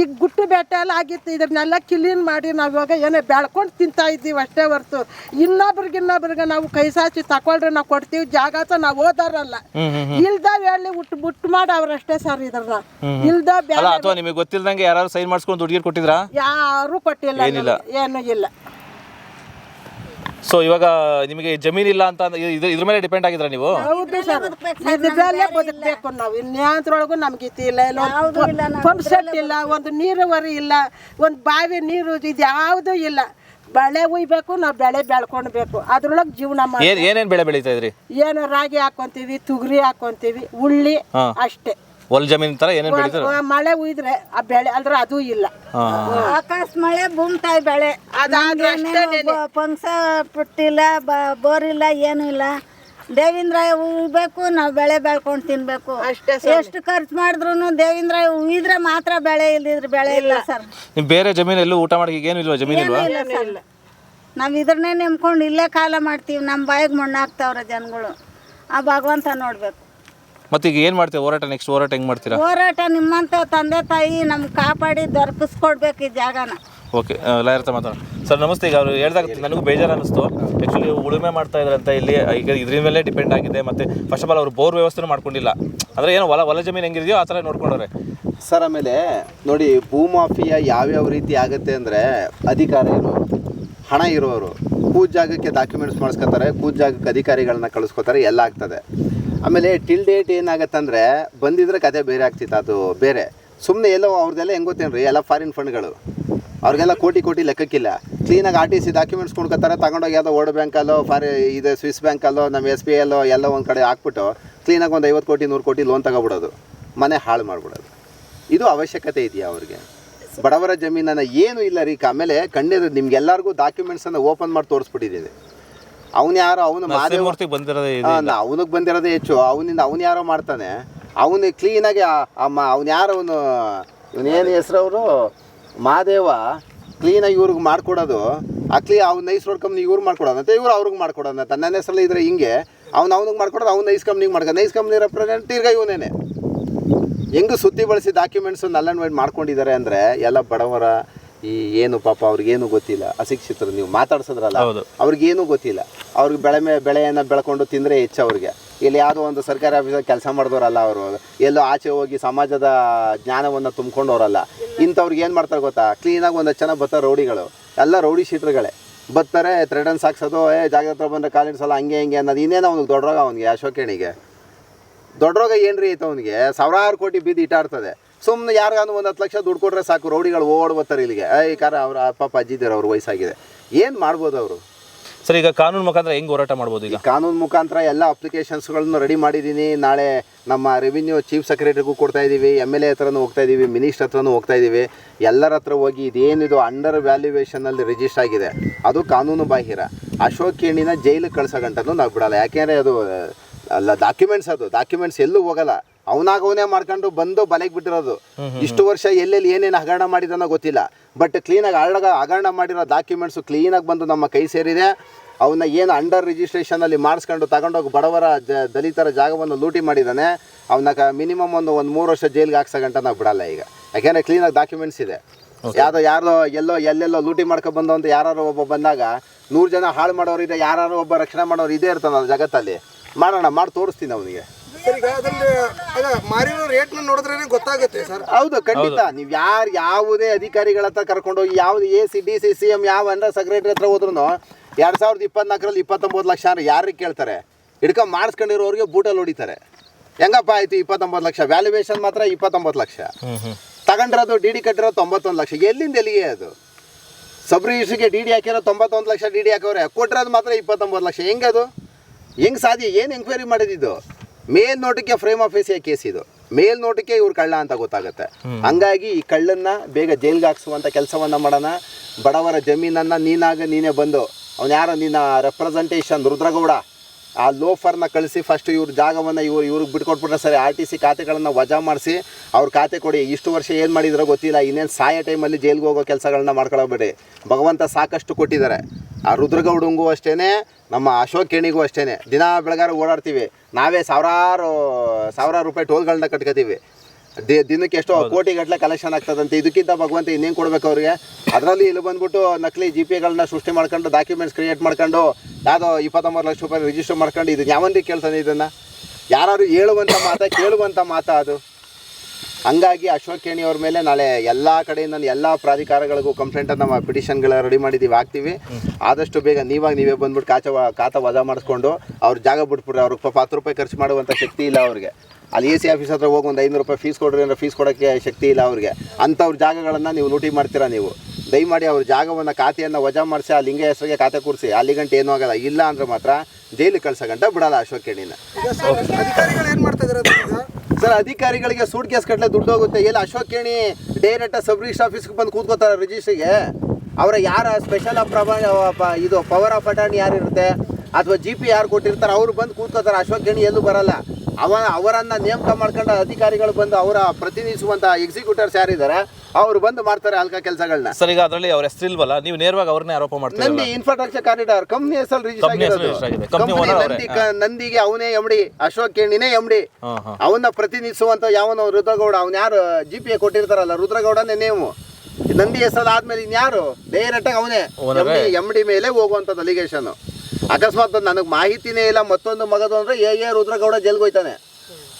ಈಗ ಗುಟ್ಟು ಬೆಟ್ಟ ಎಲ್ಲ ಆಗಿತ್ತು. ಇದನ್ನೆಲ್ಲ ಕ್ಲೀನ್ ಮಾಡಿ ನಾವು ಇವಾಗ ಏನೇ ಬೆಳ್ಕೊಂಡು ತಿಂತಾ ಇದ್ದೀವಿ ಅಷ್ಟೇ ಹೊರ್ತು. ಇನ್ನೊಬ್ರಿಗೆ ಇನ್ನೊಬ್ರಿಗೆ ನಾವು ಕೈ ಸಾಚಿ ತಗೊಳ್ರೆ ನಾವು ಕೊಡ್ತೀವಿ. ಜಾಗ ಅಂತ ನಾವು ಓದಾರಲ್ಲ ಇಲ್ದ ಹೇಳಿ ಉಟ್ಟು ಬುಟ್ಟು ಮಾಡವ್ರಷ್ಟೇ ಸರ್ ಇದ್ರನ್ನ ಇಲ್ದ ಬೇಡ ಅಥವಾ ನಿಮಗೆ ಗೊತ್ತಿಲ್ದಂಗೆ ಯಾರು ಸೈನ್ ಮಾಡಿಸ್ಕೊಂಡು ದುಡ್ಡು ಕೊಟ್ಟಿದ್ರಾ? ಯಾರು ಕೊಟ್ಟಿಲ್ಲ. ಏನೂ ಇಲ್ಲ. ಸೊ ಇವಾಗ ನಿಮಗೆ ಜಮೀನಿಲ್ಲ ಅಂತ ಅಂದ್ರೆ ಇದು ಇದ್ರ ಮೇಲೆ ಡಿಪೆಂಡ್ ಆಗಿದ್ರ ನೀವು? ಹೌದು ಸರ್. ಇದ್ರಲ್ಲೇ ಬದುಕಬೇಕು ನಾವು. ಇನ್ಯಾತ್ರೊಳಗೂ ನಮ್ಗೆ ಇತಿ ಇಲ್ಲ. ಇಲ್ಲ ಇಲ್ಲ, ಪಂಪ್ ಸೆಟ್ ಇಲ್ಲ ಒಂದು ನೀರುವರಿ ಇಲ್ಲ ಒಂದು ಬಾವಿ ನೀರು ಇದು ಯಾವುದೂ ಇಲ್ಲ. ಬೆಳೆ ಉಯ್ಬೇಕು ನಾವು ಬೆಳೆ ಬೆಳ್ಕೊಳ್ಬೇಕು. ಅದ್ರೊಳಗೆ ಜೀವನ ಮಾಡಿ ಏನೇನ್ ಬೆಳೆ ಬೆಳೀತಾ ಇದ್ರಿ? ಏನು ರಾಗಿ ಹಾಕೊಂತೀವಿ ತುಗರಿ ಹಾಕೊಂತೀವಿ ಉಳ್ಳಿ ಅಷ್ಟೇ. ಹೊಲ ಜಮೀನ್ ತರ ಏನೇನ್ ಬೆಳಿತಾರೆ ಮಳೆ ಉಯ್ದ್ರೆ ಆ ಬೆಳೆ ಅಂದ್ರೆ ಅದು ಇಲ್ಲ. ಆಕಾಶ ಮಳೆ ಭೂಮಿ ತಾಯಿ ಬೆಳೆ. ಪಂಕ್ಸ ಪುಟ್ಟಿಲ್ಲ ಬ- ಬೋರ್ ಇಲ್ಲ ಏನು ಇಲ್ಲ. ದೇವೇಂದ್ರ ಉಯ್ಬೇಕು ನಾವು ಬೆಳೆ ಬೆಳ್ಕೊಂಡು ತಿನ್ಬೇಕು. ಅಷ್ಟೇ ಎಷ್ಟು ಖರ್ಚು ಮಾಡಿದ್ರು ದೇವೇಂದ್ರ ಉಯ್ದ್ರೆ ಮಾತ್ರ ಬೆಳೆ ಇಲ್ದಿದ್ರೆ ಬೆಳೆ ಇಲ್ಲ ಸರ್. ನಿಮ್ ಬೇರೆ ಜಮೀನೆಲ್ಲೂ ಊಟ ಮಾಡಿ ಏನು ಇಲ್ವಾ ಜಮೀನ್ ಇಲ್ವಾ? ಇಲ್ಲ ಸರ್. ನಾವು ಇದ್ರನ್ನೇ ನೆಮ್ಕೊಂಡು ಇಲ್ಲೇ ಕಾಲ ಮಾಡ್ತೀವಿ. ನಮ್ಮ ಬಾಯಿಗೆ ಮಣ್ಣು ಹಾಕ್ತಾವ್ರೆ ಜನಗಳು. ಆ ಭಗವಂತ ನೋಡ್ಬೇಕು. ಮತ್ತೆ ಈಗ ಏನ್ ಮಾಡ್ತೀರಾ ಹೋರಾಟ ನೆಕ್ಸ್ಟ್ ಹೋರಾಟ ಹೆಂಗ್ ಮಾಡ್ತೀರಾ? ಹೋರಾಟ ನಿಮ್ಮಂತ ತಂದೆ ತಾಯಿ ನಮ್ಗೆ ಕಾಪಾಡಿ ದೊರಕಿಸ್ಕೊಡ್ಬೇಕು ಈ ಜಾಗನ. ಓಕೆ ಲಾಯರ್ ಮಾತಾಡೋಣ. ಸರ್ ನಮಸ್ತೆ ಈಗ ಅವರು ಹೇಳ್ದಾಗ ನನಗೂ ಬೇಜಾರು ಅನ್ನಿಸ್ತು ಆ್ಯಕ್ಚುಲಿ ಉಳುಮೆ ಮಾಡ್ತಾ ಇದ್ರಂತ ಅಂತ ಇಲ್ಲಿ ಈಗ ಇದ್ರ ಮೇಲೆ ಡಿಪೆಂಡ್ ಆಗಿದೆ. ಮತ್ತೆ ಫಸ್ಟ್ ಆಫ್ ಆಲ್ ಅವರು ಬೋರ್ ವ್ಯವಸ್ಥೆ ಮಾಡ್ಕೊಂಡಿಲ್ಲ. ಅಂದ್ರೆ ಏನೋ ಹೊಲ ಹೊಲ ಜಮೀನು ಹೆಂಗಿದೆಯೋ ಆ ಥರ ನೋಡ್ಕೊಂಡವ್ರೆ. ಸರ್ ಆಮೇಲೆ ನೋಡಿ ಭೂಮಾಫಿಯಾ ಯಾವ್ಯಾವ ರೀತಿ ಆಗುತ್ತೆ ಅಂದರೆ ಅಧಿಕಾರ ಇರೋರು ಹಣ ಇರೋರು ಕೂ ಜಾಗಕ್ಕೆ ಡಾಕ್ಯುಮೆಂಟ್ಸ್ ಮಾಡಿಸ್ಕೊತಾರೆ ಕೂ ಜಾಗಕ್ಕೆ ಅಧಿಕಾರಿಗಳನ್ನ ಕಳಿಸ್ಕೊತಾರೆ ಎಲ್ಲ ಆಗ್ತದೆ. ಆಮೇಲೆ ಟಿಲ್ ಡೇಟ್ ಏನಾಗತ್ತೆ ಅಂದರೆ ಬಂದಿದ್ರೆ ಕತೆ ಬೇರೆ ಆಗ್ತಿತ್ತು, ಅದು ಬೇರೆ. ಸುಮ್ಮನೆ ಎಲ್ಲೋ ಅವ್ರದ್ದೆಲ್ಲ ಹೆಂಗೆ ಗೊತ್ತೇನ್ರಿ, ಎಲ್ಲ ಫಾರಿನ್ ಫಂಡ್ಗಳು ಅವ್ರಿಗೆಲ್ಲ ಕೋಟಿ ಕೋಟಿ ಲೆಕ್ಕಕ್ಕಿಲ್ಲ. ಕ್ಲೀನಾಗಿ ಆರ್ ಟಿ ಸಿ ಡಾಕ್ಯುಮೆಂಟ್ಸ್ ಕೊಡ್ಕೊತಾರೆ, ತಗೊಂಡೋಗಿ ಯಾವುದೋ ವರ್ಲ್ಡ್ ಬ್ಯಾಂಕಲ್ಲೋ ಫಾರಿ ಇದು ಸ್ವಿಸ್ ಬ್ಯಾಂಕಲ್ಲೋ ನಮ್ಮ ಎಸ್ ಬಿ ಐಲ್ಲೋ ಎಲ್ಲ ಒಂದು ಕಡೆ ಹಾಕ್ಬಿಟ್ಟು ಕ್ಲೀನಾಗಿ ಒಂದು ಐವತ್ತು ಕೋಟಿ, ನೂರು ಕೋಟಿ ಲೋನ್ ತಗೊಬಿಡೋದು. ಮನೆ ಹಾಳು ಮಾಡಿಬಿಡೋದು. ಇದು ಅವಶ್ಯಕತೆ ಇದೆಯಾ ಅವ್ರಿಗೆ? ಬಡವರ ಜಮೀನನ್ನು ಏನು ಇಲ್ಲ ರೀ, ಆಮೇಲೆ ಕಣ್ಣೆದು ನಿಮ್ಗೆಲ್ಲರಿಗೂ ಡಾಕ್ಯುಮೆಂಟ್ಸನ್ನು ಓಪನ್ ಮಾಡಿ ತೋರಿಸ್ಬಿಟ್ಟಿದ್ದೀನಿ ಅವನು ಯಾರೋ ಅವನು ಮಾದೇವ ಮೂರ್ತಿ ಬಂದಿರೋದೇ ಇದೆ ಅವನಿಗೆ ಬಂದಿರೋದೇ ಹೆಚ್ಚು. ಅವನಿಂದ ಅವನು ಯಾರೋ ಮಾಡ್ತಾನೆ. ಅವನು ಕ್ಲೀನಾಗಿ ಅಮ್ಮ ಅವ್ನು ಯಾರೋ ಅವನು ಇವನೇನು ಹೆಸ್ರು ಅವರು ಮಾದೇವ ಕ್ಲೀನಾಗಿ ಇವ್ರಿಗೆ ಮಾಡ್ಕೊಡೋದು. ಅಕ್ಲಿ ಕ್ಲೀ ಅವ್ನು ನೈಸ್ ರೋಡ್ ಕಂಪ್ನಿ ಇವ್ರು ಮಾಡ್ಕೊಡೋದಂತೆ ಇವ್ರು ಅವ್ರಿಗೆ ಮಾಡ್ಕೊಡೋದಂತೆ ತನ್ನ ಹೆಸರಲ್ಲಿ ಇದ್ರೆ ಹಿಂಗೆ. ಅವ್ನು ಅವ್ನಿಗೆ ಮಾಡ್ಕೊಡೋದು ಅವ್ನು ನೈಸ್ ಕಂಪ್ನಿಗೆ ಮಾಡ್ಕೊ ನೈಸ್ ಕಂಪ್ನಿ ರೆಪ್ರೆಸೆಂಟ್ ತಿರ್ಗ ಇವನೇನೆ. ಹೆಂಗೆ ಸುದ್ದಿ ಬಳಸಿ ಡಾಕ್ಯುಮೆಂಟ್ಸ್ ನಲ್ಲನ್ ವೈಟ್ ಮಾಡ್ಕೊಂಡಿದ್ದಾರೆ ಅಂದರೆ ಎಲ್ಲ ಬಡವರ ಈ ಏನು ಪಾಪ ಅವ್ರಿಗೇನು ಗೊತ್ತಿಲ್ಲ ಅಶಿಕ್ಷಿತರು ನೀವು ಮಾತಾಡ್ಸಿದ್ರಲ್ಲ. ಅವ್ರಿಗೇನು ಗೊತ್ತಿಲ್ಲ. ಅವ್ರಿಗೆ ಬೆಳೆ ಮೇ ಬೆಳೆಯನ್ನು ಬೆಳ್ಕೊಂಡು ತಿಂದರೆ ಹೆಚ್ಚು ಅವ್ರಿಗೆ. ಇಲ್ಲಿ ಯಾವುದೋ ಒಂದು ಸರ್ಕಾರಿ ಆಫೀಸಲ್ಲಿ ಕೆಲಸ ಮಾಡಿದವರಲ್ಲ ಅವರು ಎಲ್ಲೋ ಆಚೆ ಹೋಗಿ ಸಮಾಜದ ಜ್ಞಾನವನ್ನು ತುಂಬ್ಕೊಂಡವ್ರಲ್ಲ ಇಂಥವ್ರಿಗೆ ಏನು ಮಾಡ್ತಾರೆ ಗೊತ್ತಾ? ಕ್ಲೀನಾಗಿ ಒಂದು ಚೆನ್ನಾಗಿ ಬರ್ತಾರೆ ರೌಡಿಗಳು. ಎಲ್ಲ ರೌಡಿ ಶೀಟ್ರುಗಳೇ. ಬರ್ತಾರೆ ಥ್ರೆಡನ್ಸ್ ಹಾಕ್ಸೋದು ಏ ಜಾಗ್ರತೆ ಬಂದರೆ ಕಾಲಿಡ್ಸಲ್ಲ ಹಂಗೆ ಹಿಂಗೆ ಅನ್ನೋದು. ಇನ್ನೇನು ಅವ್ನಿಗೆ ದೊಡ್ಡರೋಗ ಅವನಿಗೆ ಅಶೋಕೇಣಿಗೆ ದೊಡ್ಡ ರೋಗ ಏನ್ರಿ ಐತೆ ಅವನಿಗೆ? ಸಾವಿರಾರು ಕೋಟಿ ಬೀದಿ ಇಟ್ಟಾಡ್ತದೆ. ಸುಮ್ಮನೆ ಯಾರಿಗಾನು ಒಂದು ಹತ್ತು ಲಕ್ಷ ದುಡ್ಡು ಕೊಟ್ಟರೆ ಸಾಕು ರೌಡಿಗಳು ಓಡ್ ಬರ್ತಾರೆ ಇಲ್ಲಿಗೆ ಈ ಕಾರ ಅವ್ರ ಅಪ್ಪ ಅಜ್ಜಿದ್ದೀರ ಅವ್ರ ವಯಸ್ಸಾಗಿದೆ. ಏನು ಮಾಡ್ಬೋದು ಅವರು? ಸರ್ ಈಗ ಕಾನೂನು ಮುಖಾಂತರ ಹೆಂಗೆ ಹೋರಾಟ ಮಾಡ್ಬೋದು ಈಗ? ಕಾನೂನು ಮುಖಾಂತರ ಎಲ್ಲ ಅಪ್ಲಿಕೇಶನ್ಸ್ಗಳನ್ನು ರೆಡಿ ಮಾಡಿದ್ದೀನಿ ನಾಳೆ ನಮ್ಮ ರೆವಿನ್ಯೂ ಚೀಫ್ ಸೆಕ್ರೆಟರಿಗೂ ಕೊಡ್ತಾ ಇದ್ದೀವಿ ಎಂ ಎಲ್ ಎ ಹತ್ರನೂ ಹೋಗ್ತಾ ಇದ್ದೀವಿ ಮಿನಿಸ್ಟರ್ ಹತ್ರನೂ ಹೋಗ್ತಾ ಇದ್ದೀವಿ ಎಲ್ಲರ ಹತ್ರ ಹೋಗಿ ಇದೇನಿದು ಅಂಡರ್ ವ್ಯಾಲ್ಯೂಯೇಷನಲ್ಲಿ ರಿಜಿಸ್ಟರ್ ಆಗಿದೆ ಅದು ಕಾನೂನು ಬಾಹಿರ. ಅಶೋಕ್ ಕೇಣಿನ ಜೈಲಿಗೆ ಕಳ್ಸೋ ಗಂಟನೂ ನಾವು ಬಿಡಲ್ಲ. ಯಾಕೆಂದರೆ ಅದು ಅಲ್ಲ ಡಾಕ್ಯುಮೆಂಟ್ಸ್ ಅದು. ಡಾಕ್ಯುಮೆಂಟ್ಸ್ ಎಲ್ಲೂ ಹೋಗಲ್ಲ. ಅವನಾಗ ಅವನೇ ಮಾಡ್ಕೊಂಡು ಬಂದು ಬಲೆಗೆ ಬಿಟ್ಟಿರೋದು. ಇಷ್ಟು ವರ್ಷ ಎಲ್ಲೆಲ್ಲಿ ಏನೇನು ಹಗರಣ ಮಾಡಿದನೋ ಗೊತ್ತಿಲ್ಲ. ಬಟ್ ಕ್ಲೀನಾಗಿ ಹರಡ ಹಗರಣ ಮಾಡಿರೋ ಡಾಕ್ಯುಮೆಂಟ್ಸು ಕ್ಲೀನಾಗಿ ಬಂದು ನಮ್ಮ ಕೈ ಸೇರಿದೆ. ಅವನ್ನ ಏನು ಅಂಡರ್ ರಿಜಿಸ್ಟ್ರೇಷನಲ್ಲಿ ಮಾಡಿಸ್ಕೊಂಡು ತಗೊಂಡೋಗಿ ಬಡವರ ಜ ದಲಿತರ ಜಾಗವನ್ನು ಲೂಟಿ ಮಾಡಿದ್ದಾನೆ ಅವನ ಮಿನಿಮಮ್ ಒಂದು ಒಂದು ಮೂರು ವರ್ಷ ಜೈಲಿಗೆ ಹಾಕ್ಸಗಂಟ ನಾವು ಬಿಡಲ್ಲ ಈಗ. ಯಾಕೆಂದರೆ ಕ್ಲೀನಾಗಿ ಡಾಕ್ಯುಮೆಂಟ್ಸ್ ಇದೆ. ಯಾರು ಯಾರೋ ಎಲ್ಲೋ ಎಲ್ಲೆಲ್ಲೋ ಲೂಟಿ ಮಾಡ್ಕೊಂಡು ಬಂದು ಅಂತ ಯಾರು ಒಬ್ಬ ಬಂದಾಗ ನೂರು ಜನ ಹಾಳು ಮಾಡೋರು ಇದೆ ಯಾರು ಒಬ್ಬ ರಕ್ಷಣೆ ಮಾಡೋರು ಇದೇ ಇರ್ತಾನ ಜಗತ್ತಲ್ಲಿ. ಮಾಡೋಣ ಮಾಡಿ ತೋರಿಸ್ತೀನಿ ಅವನಿಗೆ. ಸರ್ ಈಗ ಅದ್ರಲ್ಲಿ ಅಲ್ಲ ಮಾರಿರೋ ರೇಟ್ನ ನೋಡಿದ್ರೆ ಗೊತ್ತಾಗುತ್ತೆ ಸರ್. ಹೌದು ಖಂಡಿತ. ನೀವು ಯಾರು ಯಾವುದೇ ಅಧಿಕಾರಿಗಳ ಹತ್ರ ಕರ್ಕೊಂಡೋಗಿ ಯಾವ್ದು A C D C C M ಯಾವ ಅಂದ್ರೆ ಸೆಕ್ರೆಟರಿ ಹತ್ರ ಹೋದ್ರು ಎರಡು ಸಾವಿರದ ಇಪ್ಪತ್ನಾಲ್ಕರಲ್ಲಿ ಇಪ್ಪತ್ತೊಂಬತ್ತು ಲಕ್ಷ ಅಂದ್ರೆ ಯಾರಿಗೆ ಕೇಳ್ತಾರೆ? ಹಿಡ್ಕೊಂಡು ಮಾಡಿಸ್ಕೊಂಡಿರೋರಿಗೆ ಬೂಟಲ್ಲಿ ಹೊಡಿತಾರೆ. ಹೆಂಗಪ್ಪ ಆಯ್ತು ಇಪ್ಪತ್ತೊಂಬತ್ತು ಲಕ್ಷ? ವ್ಯಾಲ್ಯೂಯೇಷನ್ ಮಾತ್ರ ಇಪ್ಪತ್ತೊಂಬತ್ತು ಲಕ್ಷ. ತಗೊಂಡಿರೋದು ಡಿ ಡಿ ಕಟ್ಟಿರೋದು ತೊಂಬತ್ತೊಂದು ಲಕ್ಷ. ಎಲ್ಲಿಂದ ಎಲ್ಲಿಗೆ ಅದು? ಸಬ್ ರಿಜಿಸ್ಟ್ರಿಗೆ ಡಿ ಡಿ ಹಾಕಿರೋ ತೊಂಬತ್ತೊಂದು ಲಕ್ಷ ಡಿ ಡಿ ಹಾಕೋರೆ ಕೊಟ್ಟಿರೋದು ಮಾತ್ರ ಇಪ್ಪತ್ತೊಂಬತ್ತು ಲಕ್ಷ. ಹೆಂಗೆ ಅದು ಹೆಂಗೆ ಸಾಧ್ಯ? ಏನು ಎಂಕ್ವೈರಿ ಮಾಡಿದ್ದು ಮೇಲ್ ನೋಟಕ್ಕೆ ಫ್ರೇಮ್ ಆಫ್ ಕೇಸ್ ಇದು. ಮೇಲ್ ನೋಟಕ್ಕೆ ಇವ್ರು ಕಳ್ಳ ಅಂತ ಗೊತ್ತಾಗುತ್ತೆ. ಹಂಗಾಗಿ ಈ ಕಳ್ಳನ್ನ ಬೇಗ ಜೈಲ್ಗೆ ಹಾಕ್ಸುವಂಥ ಕೆಲಸವನ್ನ ಮಾಡೋಣ. ಬಡವರ ಜಮೀನನ್ನ ನೀನಾಗ ನೀನೇ ಬಂದು ಅವ್ನು ಯಾರೋ ನಿನ್ನ ರೆಪ್ರೆಸೆಂಟೇಷನ್ ರುದ್ರಗೌಡ? ಆ ಲೋಫರ್ನ ಕಳಿಸಿ ಫಸ್ಟ್ ಇವ್ರ ಜಾಗವನ್ನು ಇವ್ರು ಇವ್ರಿಗೆ ಬಿಟ್ಕೊಟ್ಬಿಟ್ರೆ ಸರಿ ಆರ್ ಟಿ ಸಿ ಖಾತೆಗಳನ್ನು ವಜಾ ಮಾಡಿಸಿ ಅವ್ರ ಖಾತೆ ಕೊಡಿ. ಇಷ್ಟು ವರ್ಷ ಏನು ಮಾಡಿದ್ರೋ ಗೊತ್ತಿಲ್ಲ. ಇನ್ನೇನು ಸಾಯೋ ಟೈಮಲ್ಲಿ ಜೈಲ್ಗೆ ಹೋಗೋ ಕೆಲಸಗಳನ್ನ ಮಾಡ್ಕೊಳ್ಬೇಡಿ ಭಗವಂತ ಸಾಕಷ್ಟು ಕೊಟ್ಟಿದ್ದಾರೆ. ಆ ರುದ್ರಗೌಡಂಗೂ ಅಷ್ಟೇ ನಮ್ಮ ಅಶೋಕ್ ಕೇಣಿಗೂ ಅಷ್ಟೇ ದಿನ ಬೆಳಗಾರ ಓಡಾಡ್ತೀವಿ. ನಾವೇ ಸಾವಿರಾರು ಸಾವಿರಾರು ರೂಪಾಯಿ ಟೋಲ್ಗಳನ್ನ ಕಟ್ಕೋತೀವಿ. ದಿ ದಿನಕ್ಕೆ ಎಷ್ಟೋ ಕೋಟಿ ಗಟ್ಟಲೆ ಕಲೆಕ್ಷನ್ ಆಗ್ತದಂತೆ. ಇದಕ್ಕಿಂತ ಭಗವಂತ ಇನ್ನೇನು ಕೊಡಬೇಕು ಅವ್ರಿಗೆ? ಅದರಲ್ಲಿ ಇಲ್ಲಿ ಬಂದ್ಬಿಟ್ಟು ನಕಲಿ ಜಿ ಪಿಗಳನ್ನ ಸೃಷ್ಟಿ ಮಾಡ್ಕೊಂಡು ಡಾಕ್ಯುಮೆಂಟ್ಸ್ ಕ್ರಿಯೇಟ್ ಮಾಡ್ಕೊಂಡು ಯಾವುದೋ ಇಪ್ಪತ್ತೊಂಬತ್ತು ಲಕ್ಷ ರೂಪಾಯಿ ರಿಜಿಸ್ಟರ್ ಮಾಡ್ಕೊಂಡು ಇದು ಯಾವಂದಿಗೆ ಕೇಳ್ತಾನೆ ಇದನ್ನು? ಯಾರು ಹೇಳುವಂಥ ಮಾತಾ ಕೇಳುವಂಥ ಮಾತಾ ಅದು. ಹಂಗಾಗಿ ಅಶೋಕ್ ಕೇಣಿ ಅವ್ರ ಮೇಲೆ ನಾಳೆ ಎಲ್ಲ ಕಡೆಯಿಂದ ಎಲ್ಲ ಪ್ರಾಧಿಕಾರಗಳಿಗೂ ಕಂಪ್ಲೇಂಟ್ ನಮ್ಮ ಪಿಟಿಷನ್ಗಳ ರೆಡಿ ಮಾಡಿದ್ದೀವಿ, ಹಾಕ್ತೀವಿ. ಆದಷ್ಟು ಬೇಗ ನೀವಾಗ ನೀವೇ ಬಂದ್ಬಿಟ್ಟು ಕಾಚ ಖಾತಾ ವಜಾ ಮಾಡಿಸ್ಕೊಂಡು ಅವ್ರ ಜಾಗ ಬಿಟ್ಬಿಟ್ರೆ ಅವ್ರಿಗೆ ಪಾಪ ಹತ್ತು ರೂಪಾಯಿ ಖರ್ಚು ಮಾಡುವಂಥ ಶಕ್ತಿ ಇಲ್ಲ ಅವ್ರಿಗೆ. ಅಲ್ಲಿ ಎ ಸಿ ಆಫೀಸ್ ಹತ್ರ ಹೋಗಿ ಒಂದು ಐನೂರು ರೂಪಾಯಿ ಫೀಸ್ ಕೊಡ್ರಿ ಅಂದರೆ ಫೀಸ್ ಕೊಡೋಕ್ಕೆ ಶಕ್ತಿ ಇಲ್ಲ ಅವ್ರಿಗೆ. ಅಂಥವ್ರ ಜಾಗಗಳನ್ನು ನೀವು ಲೂಟಿ ಮಾಡ್ತೀರಾ ನೀವು? ದಯಮಾಡಿ ಅವ್ರ ಜಾಗವನ್ನು, ಖಾತೆಯನ್ನು ವಜಾ ಮಾಡಿಸಿ ಆ ಲಿಂಗ ಹೆಸರಿಗೆ ಖಾತೆ ಕೂರಿಸಿ, ಅಲ್ಲಿ ಗಂಟೆ ಏನೂ ಆಗಲ್ಲ. ಇಲ್ಲ ಅಂದ್ರೆ ಮಾತ್ರ ಜೈಲಿಗೆ ಕಳ್ಸೋ ಗಂಟ ಬಿಡಲ್ಲ ಅಶೋಕ್ ಕೇಣಿನ. ಸರ್, ಅಧಿಕಾರಿಗಳಿಗೆ ಸೂಟ್ ಕೇಸ್ ಕಟ್ಲೆ ದುಡ್ಡು ಹೋಗುತ್ತೆ ಎಲ್ಲಿ Ashok Keni direct sub register ಆಫೀಸ್ಗೆ ಬಂದು ಕೂತ್ಕೋತಾರೆ ರಿಜಿಸ್ಟ್ರಿಗೆ. ಅವರ ಯಾರ ಸ್ಪೆಷಲ್ ಪ್ರಮಾಣ ಇದು ಪವರ್ ಆಫ್ ಅಟಾರ್ನಿ ಯಾರು ಇರುತ್ತೆ? ಅಥವಾ ಜಿ ಪಿ ಯಾರು ಕೊಟ್ಟಿರ್ತಾರೆ? ಅವ್ರು ಬಂದು ಕೂತ್ಕೋತಾರೆ. ಅಶೋಕ್ ಕೇಣಿ ಎಲ್ಲೂ ಬರಲ್ಲ. ಅವ, ಅವರನ್ನ ನೇಮಕ ಮಾಡ್ಕೊಂಡು ಅಧಿಕಾರಿಗಳು ಬಂದು ಅವರ ಪ್ರತಿನಿಧಿಸುವಂತ ಎಕ್ಸಿಕ್ಯೂಟರ್ಸ್ ಯಾರಿದ್ದಾರೆ ಅವ್ರು ಬಂದು ಮಾಡ್ತಾರೆ ಅಲ್ಕ ಕೆಲಸಗಳನ್ನ ಸರ್ ಈಗ ಅದರಲ್ಲಿ ಅವ್ರ ಹೆಸರಿಲ್ವಲ್ಲ ನೀವು ನೇರವಾಗಿ ಅವ್ರನ್ನೇ ಆರೋಪ ಮಾಡ್ತೀರಲ್ಲ ನಂದಿ ಇನ್ಫ್ರಾಸ್ಟ್ರಕ್ಚರ್ ಕಾರಿಡಾರ್ ಕಂಪ್ನಿ ಹೆಸರು Company ಹೆಸರು register ಆಗಿದೆ. Company owner ಅವ್ರೇ. ನಂದಿ ಕ- ನಂದಿಗೆ ಅವನೇ ಎಂಡಿ ಅಶೋಕ್ ಕೇಣಿನೇ ಎಂಡಿ ಹಾಂ ಹಾಂ. ಅವನ್ನ ಪ್ರತಿನಿಧಿಸುವಂತ ಯಾವನೋ ರುದ್ರಗೌಡ ಅವ್ನು ಯಾರು ಜಿ ಪಿ ಎ ಕೊಟ್ಟಿರ್ತಾರಲ್ಲ ರುದ್ರಗೌಡನೇ ನೇಮು. ನಂದಿ ಹೆಸರು ಆದ್ಮೇಲೆ ಇನ್ಯಾರು ಡೈರೆಕ್ಟ್ ಆಗಿ ಅವನೇ. ಎಂಡಿ ಎಂಡಿ ಎಂ ಡಿ ಮೇಲೆ ಹೋಗುವಂಥದ್ದು ಅಲಿಗೇಷನ್ ಅಕಸ್ಮಾತ್ ನನಗೆ ಮಾಹಿತಿನೇ ಇಲ್ಲ ಮತ್ತೊಂದು ಮಗದು ಅಂದ್ರೆ ಏ ಎ ರುದ್ರಗೌಡ ಜೈಲ್ಗೆ ಹೋಯ್ತಾನೆ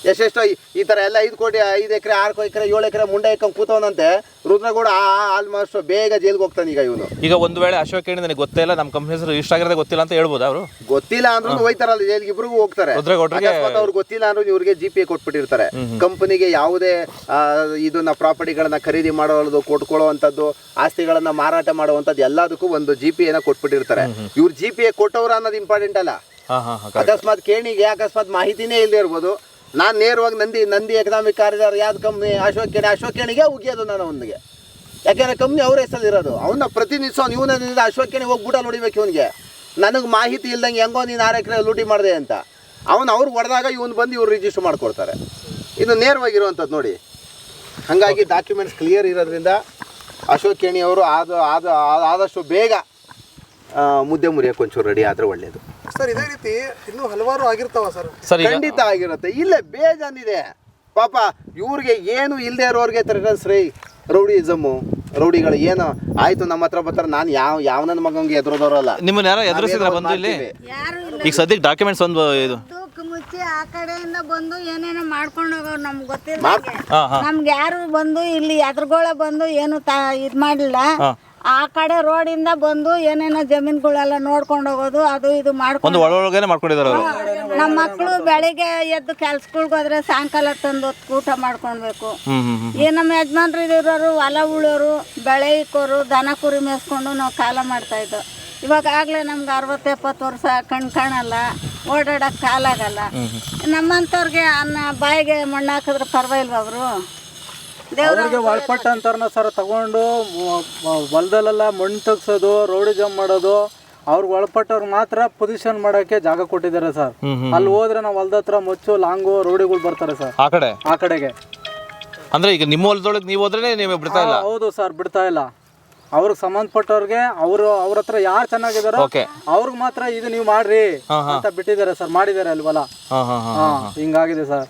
ಎಷ್ಟೆಷ್ಟೋ ಈ- ಥರ ಎಲ್ಲ ಐದು ಕೋಟಿ ಐದು ಎಕರೆ ಆರು ಎಕರೆ ಏಳು ಎಕರೆ ಮುಂಡೆ ಇಕ್ಕೊಂಡು ಕೂತವನಂತೆ ರುದ್ರಗೌಡ ಆಲ್ಮೋಸ್ಟ್ ಬೇಗ ಜೈಲ್ಗೆ ಹೋಗ್ತಾನೆ ಈಗ ಇವನು. ಈಗ ಒಂದು ವೇಳೆ ಅಶೋಕ್ ಹೇಳಿ ನನಗೆ ಗೊತ್ತೇ ಇಲ್ಲ ನಮ್ಮ ಕಂಪ್ನಿ ಹೆಸರು ಇಷ್ಟ ಆಗಿರೋದೇ ಗೊತ್ತಿಲ್ಲ ಅಂತ ಹೇಳ್ಬೋದು ಅವರು? ಗೊತ್ತಿಲ್ಲ ಅಂದ್ರೂ ಹೋಯ್ತಾರಲ್ಲ ಜೈಲ್ಗೆ ಇಬ್ರಿಗೂ ಹೋಗ್ತಾರೆ. ರುದ್ರಗೌಡರಿಗೆ ಅಕಸ್ಮಾತ್ ಅವ್ರಿಗೆ ಗೊತ್ತಿಲ್ಲ ಅಂದ್ರೂ ಇವ್ರಿಗೆ ಜಿ ಪಿ ಕೊಟ್ಬಿಟ್ಟಿರ್ತಾರೆ. ಕಂಪನಿಗೆ ಯಾವುದೇ ಇದನ್ನ ಪ್ರಾಪರ್ಟಿಗಳನ್ನ ಖರೀದಿ ಮಾಡೋದು ಕೊಟ್ಕೊಳ್ಳುವಂಥದ್ದು ಆಸ್ತಿಗಳನ್ನ ಮಾರಾಟ ಮಾಡುವಂಥದ್ದು ಎಲ್ಲದಕ್ಕೂ ಒಂದು ಜಿ ಪಿ ಎನ ಕೊಟ್ಬಿಟ್ಟಿರ್ತಾರೆ. ಇವ್ರು ಜಿ ಪಿ ಎ ಕೊಟ್ಟವ್ರ ಅನ್ನೋದು ಇಂಪಾರ್ಟೆಂಟ್ ಅಲ್ಲ. ಅಕಸ್ಮಾತ್ ಕೇಣಿಗೆ ಅಕಸ್ಮಾತ್ ಮಾಹಿತಿನೇ ಇಲ್ಲದೆ ಇರ್ಬೋದು. ನಾನು ನೇರವಾಗಿ ನಂದಿ ನಂದಿ ಎಕನಾಮಿಕ್ ಕಾರಿಡಾರ್ ಯಾವ್ದು ಕಂಪ್ನಿ ಅಶೋಕ್ ಕೇಣಿ ಅಶೋಕ್ ಕೇಣಿಗೆ ಉಗಿಯೋದು ನಾನು ಅವನಿಗೆ. ಯಾಕೆಂದ್ರೆ ಕಂಪ್ನಿ ಅವ್ರ ಹೆಸರಲ್ಲಿ ಇರೋದು. ಅವನ್ನ ಪ್ರತಿನಿಧಿಸೋ ಇವನಿಂದ ಅಶೋಕ್ ಕೇಣಿ ಹೋಗಿ ಬೂಟ ನೋಡಿಬೇಕು ಇವನಿಗೆ. ನನಗೆ ಮಾಹಿತಿ ಇಲ್ದಂಗೆ ಹೆಂಗೋ ನೀನು ಆರು ಎಕರೆ ಲೂಟಿ ಮಾಡಿದೆ ಅಂತ. ಅವನು ಅವ್ರು ಹೊಡೆದಾಗ ಇವನು ಬಂದು ಇವ್ರು ರಿಜಿಸ್ಟರ್ ಮಾಡ್ಕೊಡ್ತಾರೆ. ಇದು ನೇರವಾಗಿರುವಂಥದ್ದು ನೋಡಿ. ಹಾಗಾಗಿ ಡಾಕ್ಯುಮೆಂಟ್ಸ್ ಕ್ಲಿಯರ್ ಇರೋದ್ರಿಂದ ಅಶೋಕ್ ಕೇಣಿ ಅವರು ಆದ ಆದ, ಆದಷ್ಟು ಬೇಗ ಮುದ್ದೆ ಮುರಿಯೋಕೆ ಒಂಚೂರು ರೆಡಿ ಆದರೆ ಒಳ್ಳೆಯದು ಸರ್ ಇದೇ ರೀತಿ ಇನ್ನೂ ಹಲವಾರು ಆಗಿರ್ತಾವ ಸರ್. ಸರಿ ಖಂಡಿತ ಆಗಿರುತ್ತೆ. ಇಲ್ಲೇ ಬೇಜಾನಿದೆ. ಪಾಪ ಇವ್ರಿಗೆ ಏನು ಇಲ್ಲದೆ ಇರೋರಿಗೆ ಶ್ರೀ ರೌಡಿ ರೌಡಿಸಮ್ಮು ರೌಡಿಗಳು ಏನು ಆಯ್ತು ನಮ್ಮ ಹತ್ರ ಬರ್ತಾರೆ. ನಾನು ಯಾವ ಯಾವ ನನ್ನ ಮಗಂಗೆ ಎದುರೋದವರಲ್ಲ. ನಿಮ್ಮನ್ನ ಯಾರೋ ಎದುರಿಸಿದ್ರ ಬಂದು ಇಲ್ಲಿ? ಯಾರು ಇಲ್ಲ. ಈಗ ಸದ್ಯ ಡಾಕ್ಯುಮೆಂಟ್ಸ್ ಒಂದು ಇದು. ತೂಕ ಮುಚ್ಚಿ ಆ ಕಡೆಯಿಂದ ಬಂದು ಏನೇನೋ ಮಾಡ್ಕೊಂಡು ಹೋಗೋರು ನಮ್ಗೆ ಗೊತ್ತಿಲ್ಲ ನಮ್ಗೆ ಯಾರು ಬಂದು ಇಲ್ಲಿ ಎದುರುಗಳ ಬಂದು ಏನು ತಾ ಇದು ಮಾಡಲಿಲ್ಲ. ಆ ಕಡೆ ರೋಡಿಂದ ಬಂದು ಏನೇನೋ ಜಮೀನುಗಳೆಲ್ಲ ನೋಡ್ಕೊಂಡು ಹೋಗೋದು ಅದು ಇದು ಒಂದು ಮಾಡ್ಕೊಂಡು ಒಳಗಡೆ ಮಾಡ್ಕೊಂಡಿದ್ದಾರೆ ಅವರು ನಮ್ಮ ಮಕ್ಕಳು ಬೆಳಿಗ್ಗೆ ಎದ್ದು ಕೆಲ್ಸಗಳ್ಗೆ ಹೋದ್ರೆ ಸಾಯಂಕಾಲ ತಂದು ಹೊತ್ತು ಊಟ ಮಾಡ್ಕೊಳ್ಬೇಕು. ಈ ನಮ್ಮ ಯಜಮಾನ್ರು ಇರೋರು ಹೊಲ ಉಳೋರು ಬೆಳೆ ಇಕ್ಕೋರು ದನ ಕುರಿ ಮೇಯಿಸ್ಕೊಂಡು ನಾವು ಕಾಲ ಮಾಡ್ತಾ ಇದ್ದೋ. ಇವಾಗ ಆಗ್ಲೇ ನಮ್ಗೆ ಅರವತ್ತು ಎಪ್ಪತ್ತು ವರ್ಷ ಕಣ್ ಕಾಣಲ್ಲ ಓಡಾಡಕ್ಕೆ ಕಾಲಾಗಲ್ಲ. ನಮ್ಮಂಥವ್ರಿಗೆ ಅನ್ನ ಬಾಯಿಗೆ ಮಣ್ಣು ಹಾಕಿದ್ರೆ ಪರವಾಗಿಲ್ವ ಅವರು? ಅವ್ರಿಗೆ ಒಳಪಟ್ಟ ಅಂತಾರನ ಸರ್ ತಗೊಂಡು ಹೊಲದಲ್ಲೆಲ್ಲ ಮಣ್ಣು ತೆಗ್ಸೋದು ರೋಡ್ ಜಂಪ್ ಮಾಡೋದು ಅವ್ರಿಗೆ ಒಳಪಟ್ಟವ್ರು ಮಾತ್ರ ಪೊಸಿಷನ್ ಮಾಡೋಕ್ಕೆ ಜಾಗ ಕೊಟ್ಟಿದ್ದಾರೆ ಸರ್. ಅಲ್ಲಿ ಹೋದ್ರೆ ನಾವು ಹೊಲದ ಹತ್ರ ಮುಚ್ಚು ಲಾಂಗು ರೋಡಿಗಳು ಬರ್ತಾರೆ ಸರ್. ಆ ಕಡೆ? ಆ ಕಡೆಗೆ. ಅಂದ್ರೆ ಈಗ ನಿಮ್ಮ ಹೊಲದೊಳಗೆ ನೀವು ಹೋದ್ರೆ ನೀವು ಬಿಡ್ತಾ ಇಲ್ಲ? ಹೌದು ಸರ್ ಬಿಡ್ತಾ ಇಲ್ಲ. ಅವ್ರಿಗೆ ಸಂಬಂಧಪಟ್ಟವ್ರಿಗೆ ಅವರು ಅವ್ರ ಹತ್ರ ಯಾರು ಚೆನ್ನಾಗಿದಾರೋ ಅವ್ರಿಗೆ ಮಾತ್ರ ಇದು ನೀವು ಮಾಡ್ರಿ ಅಂತ ಬಿಟ್ಟಿದ್ದಾರೆ ಸರ್ ಮಾಡಿದ್ದಾರೆ ಅಲ್ವಲ್ಲ? ಹಿಂಗಾಗಿದೆ ಸರ್.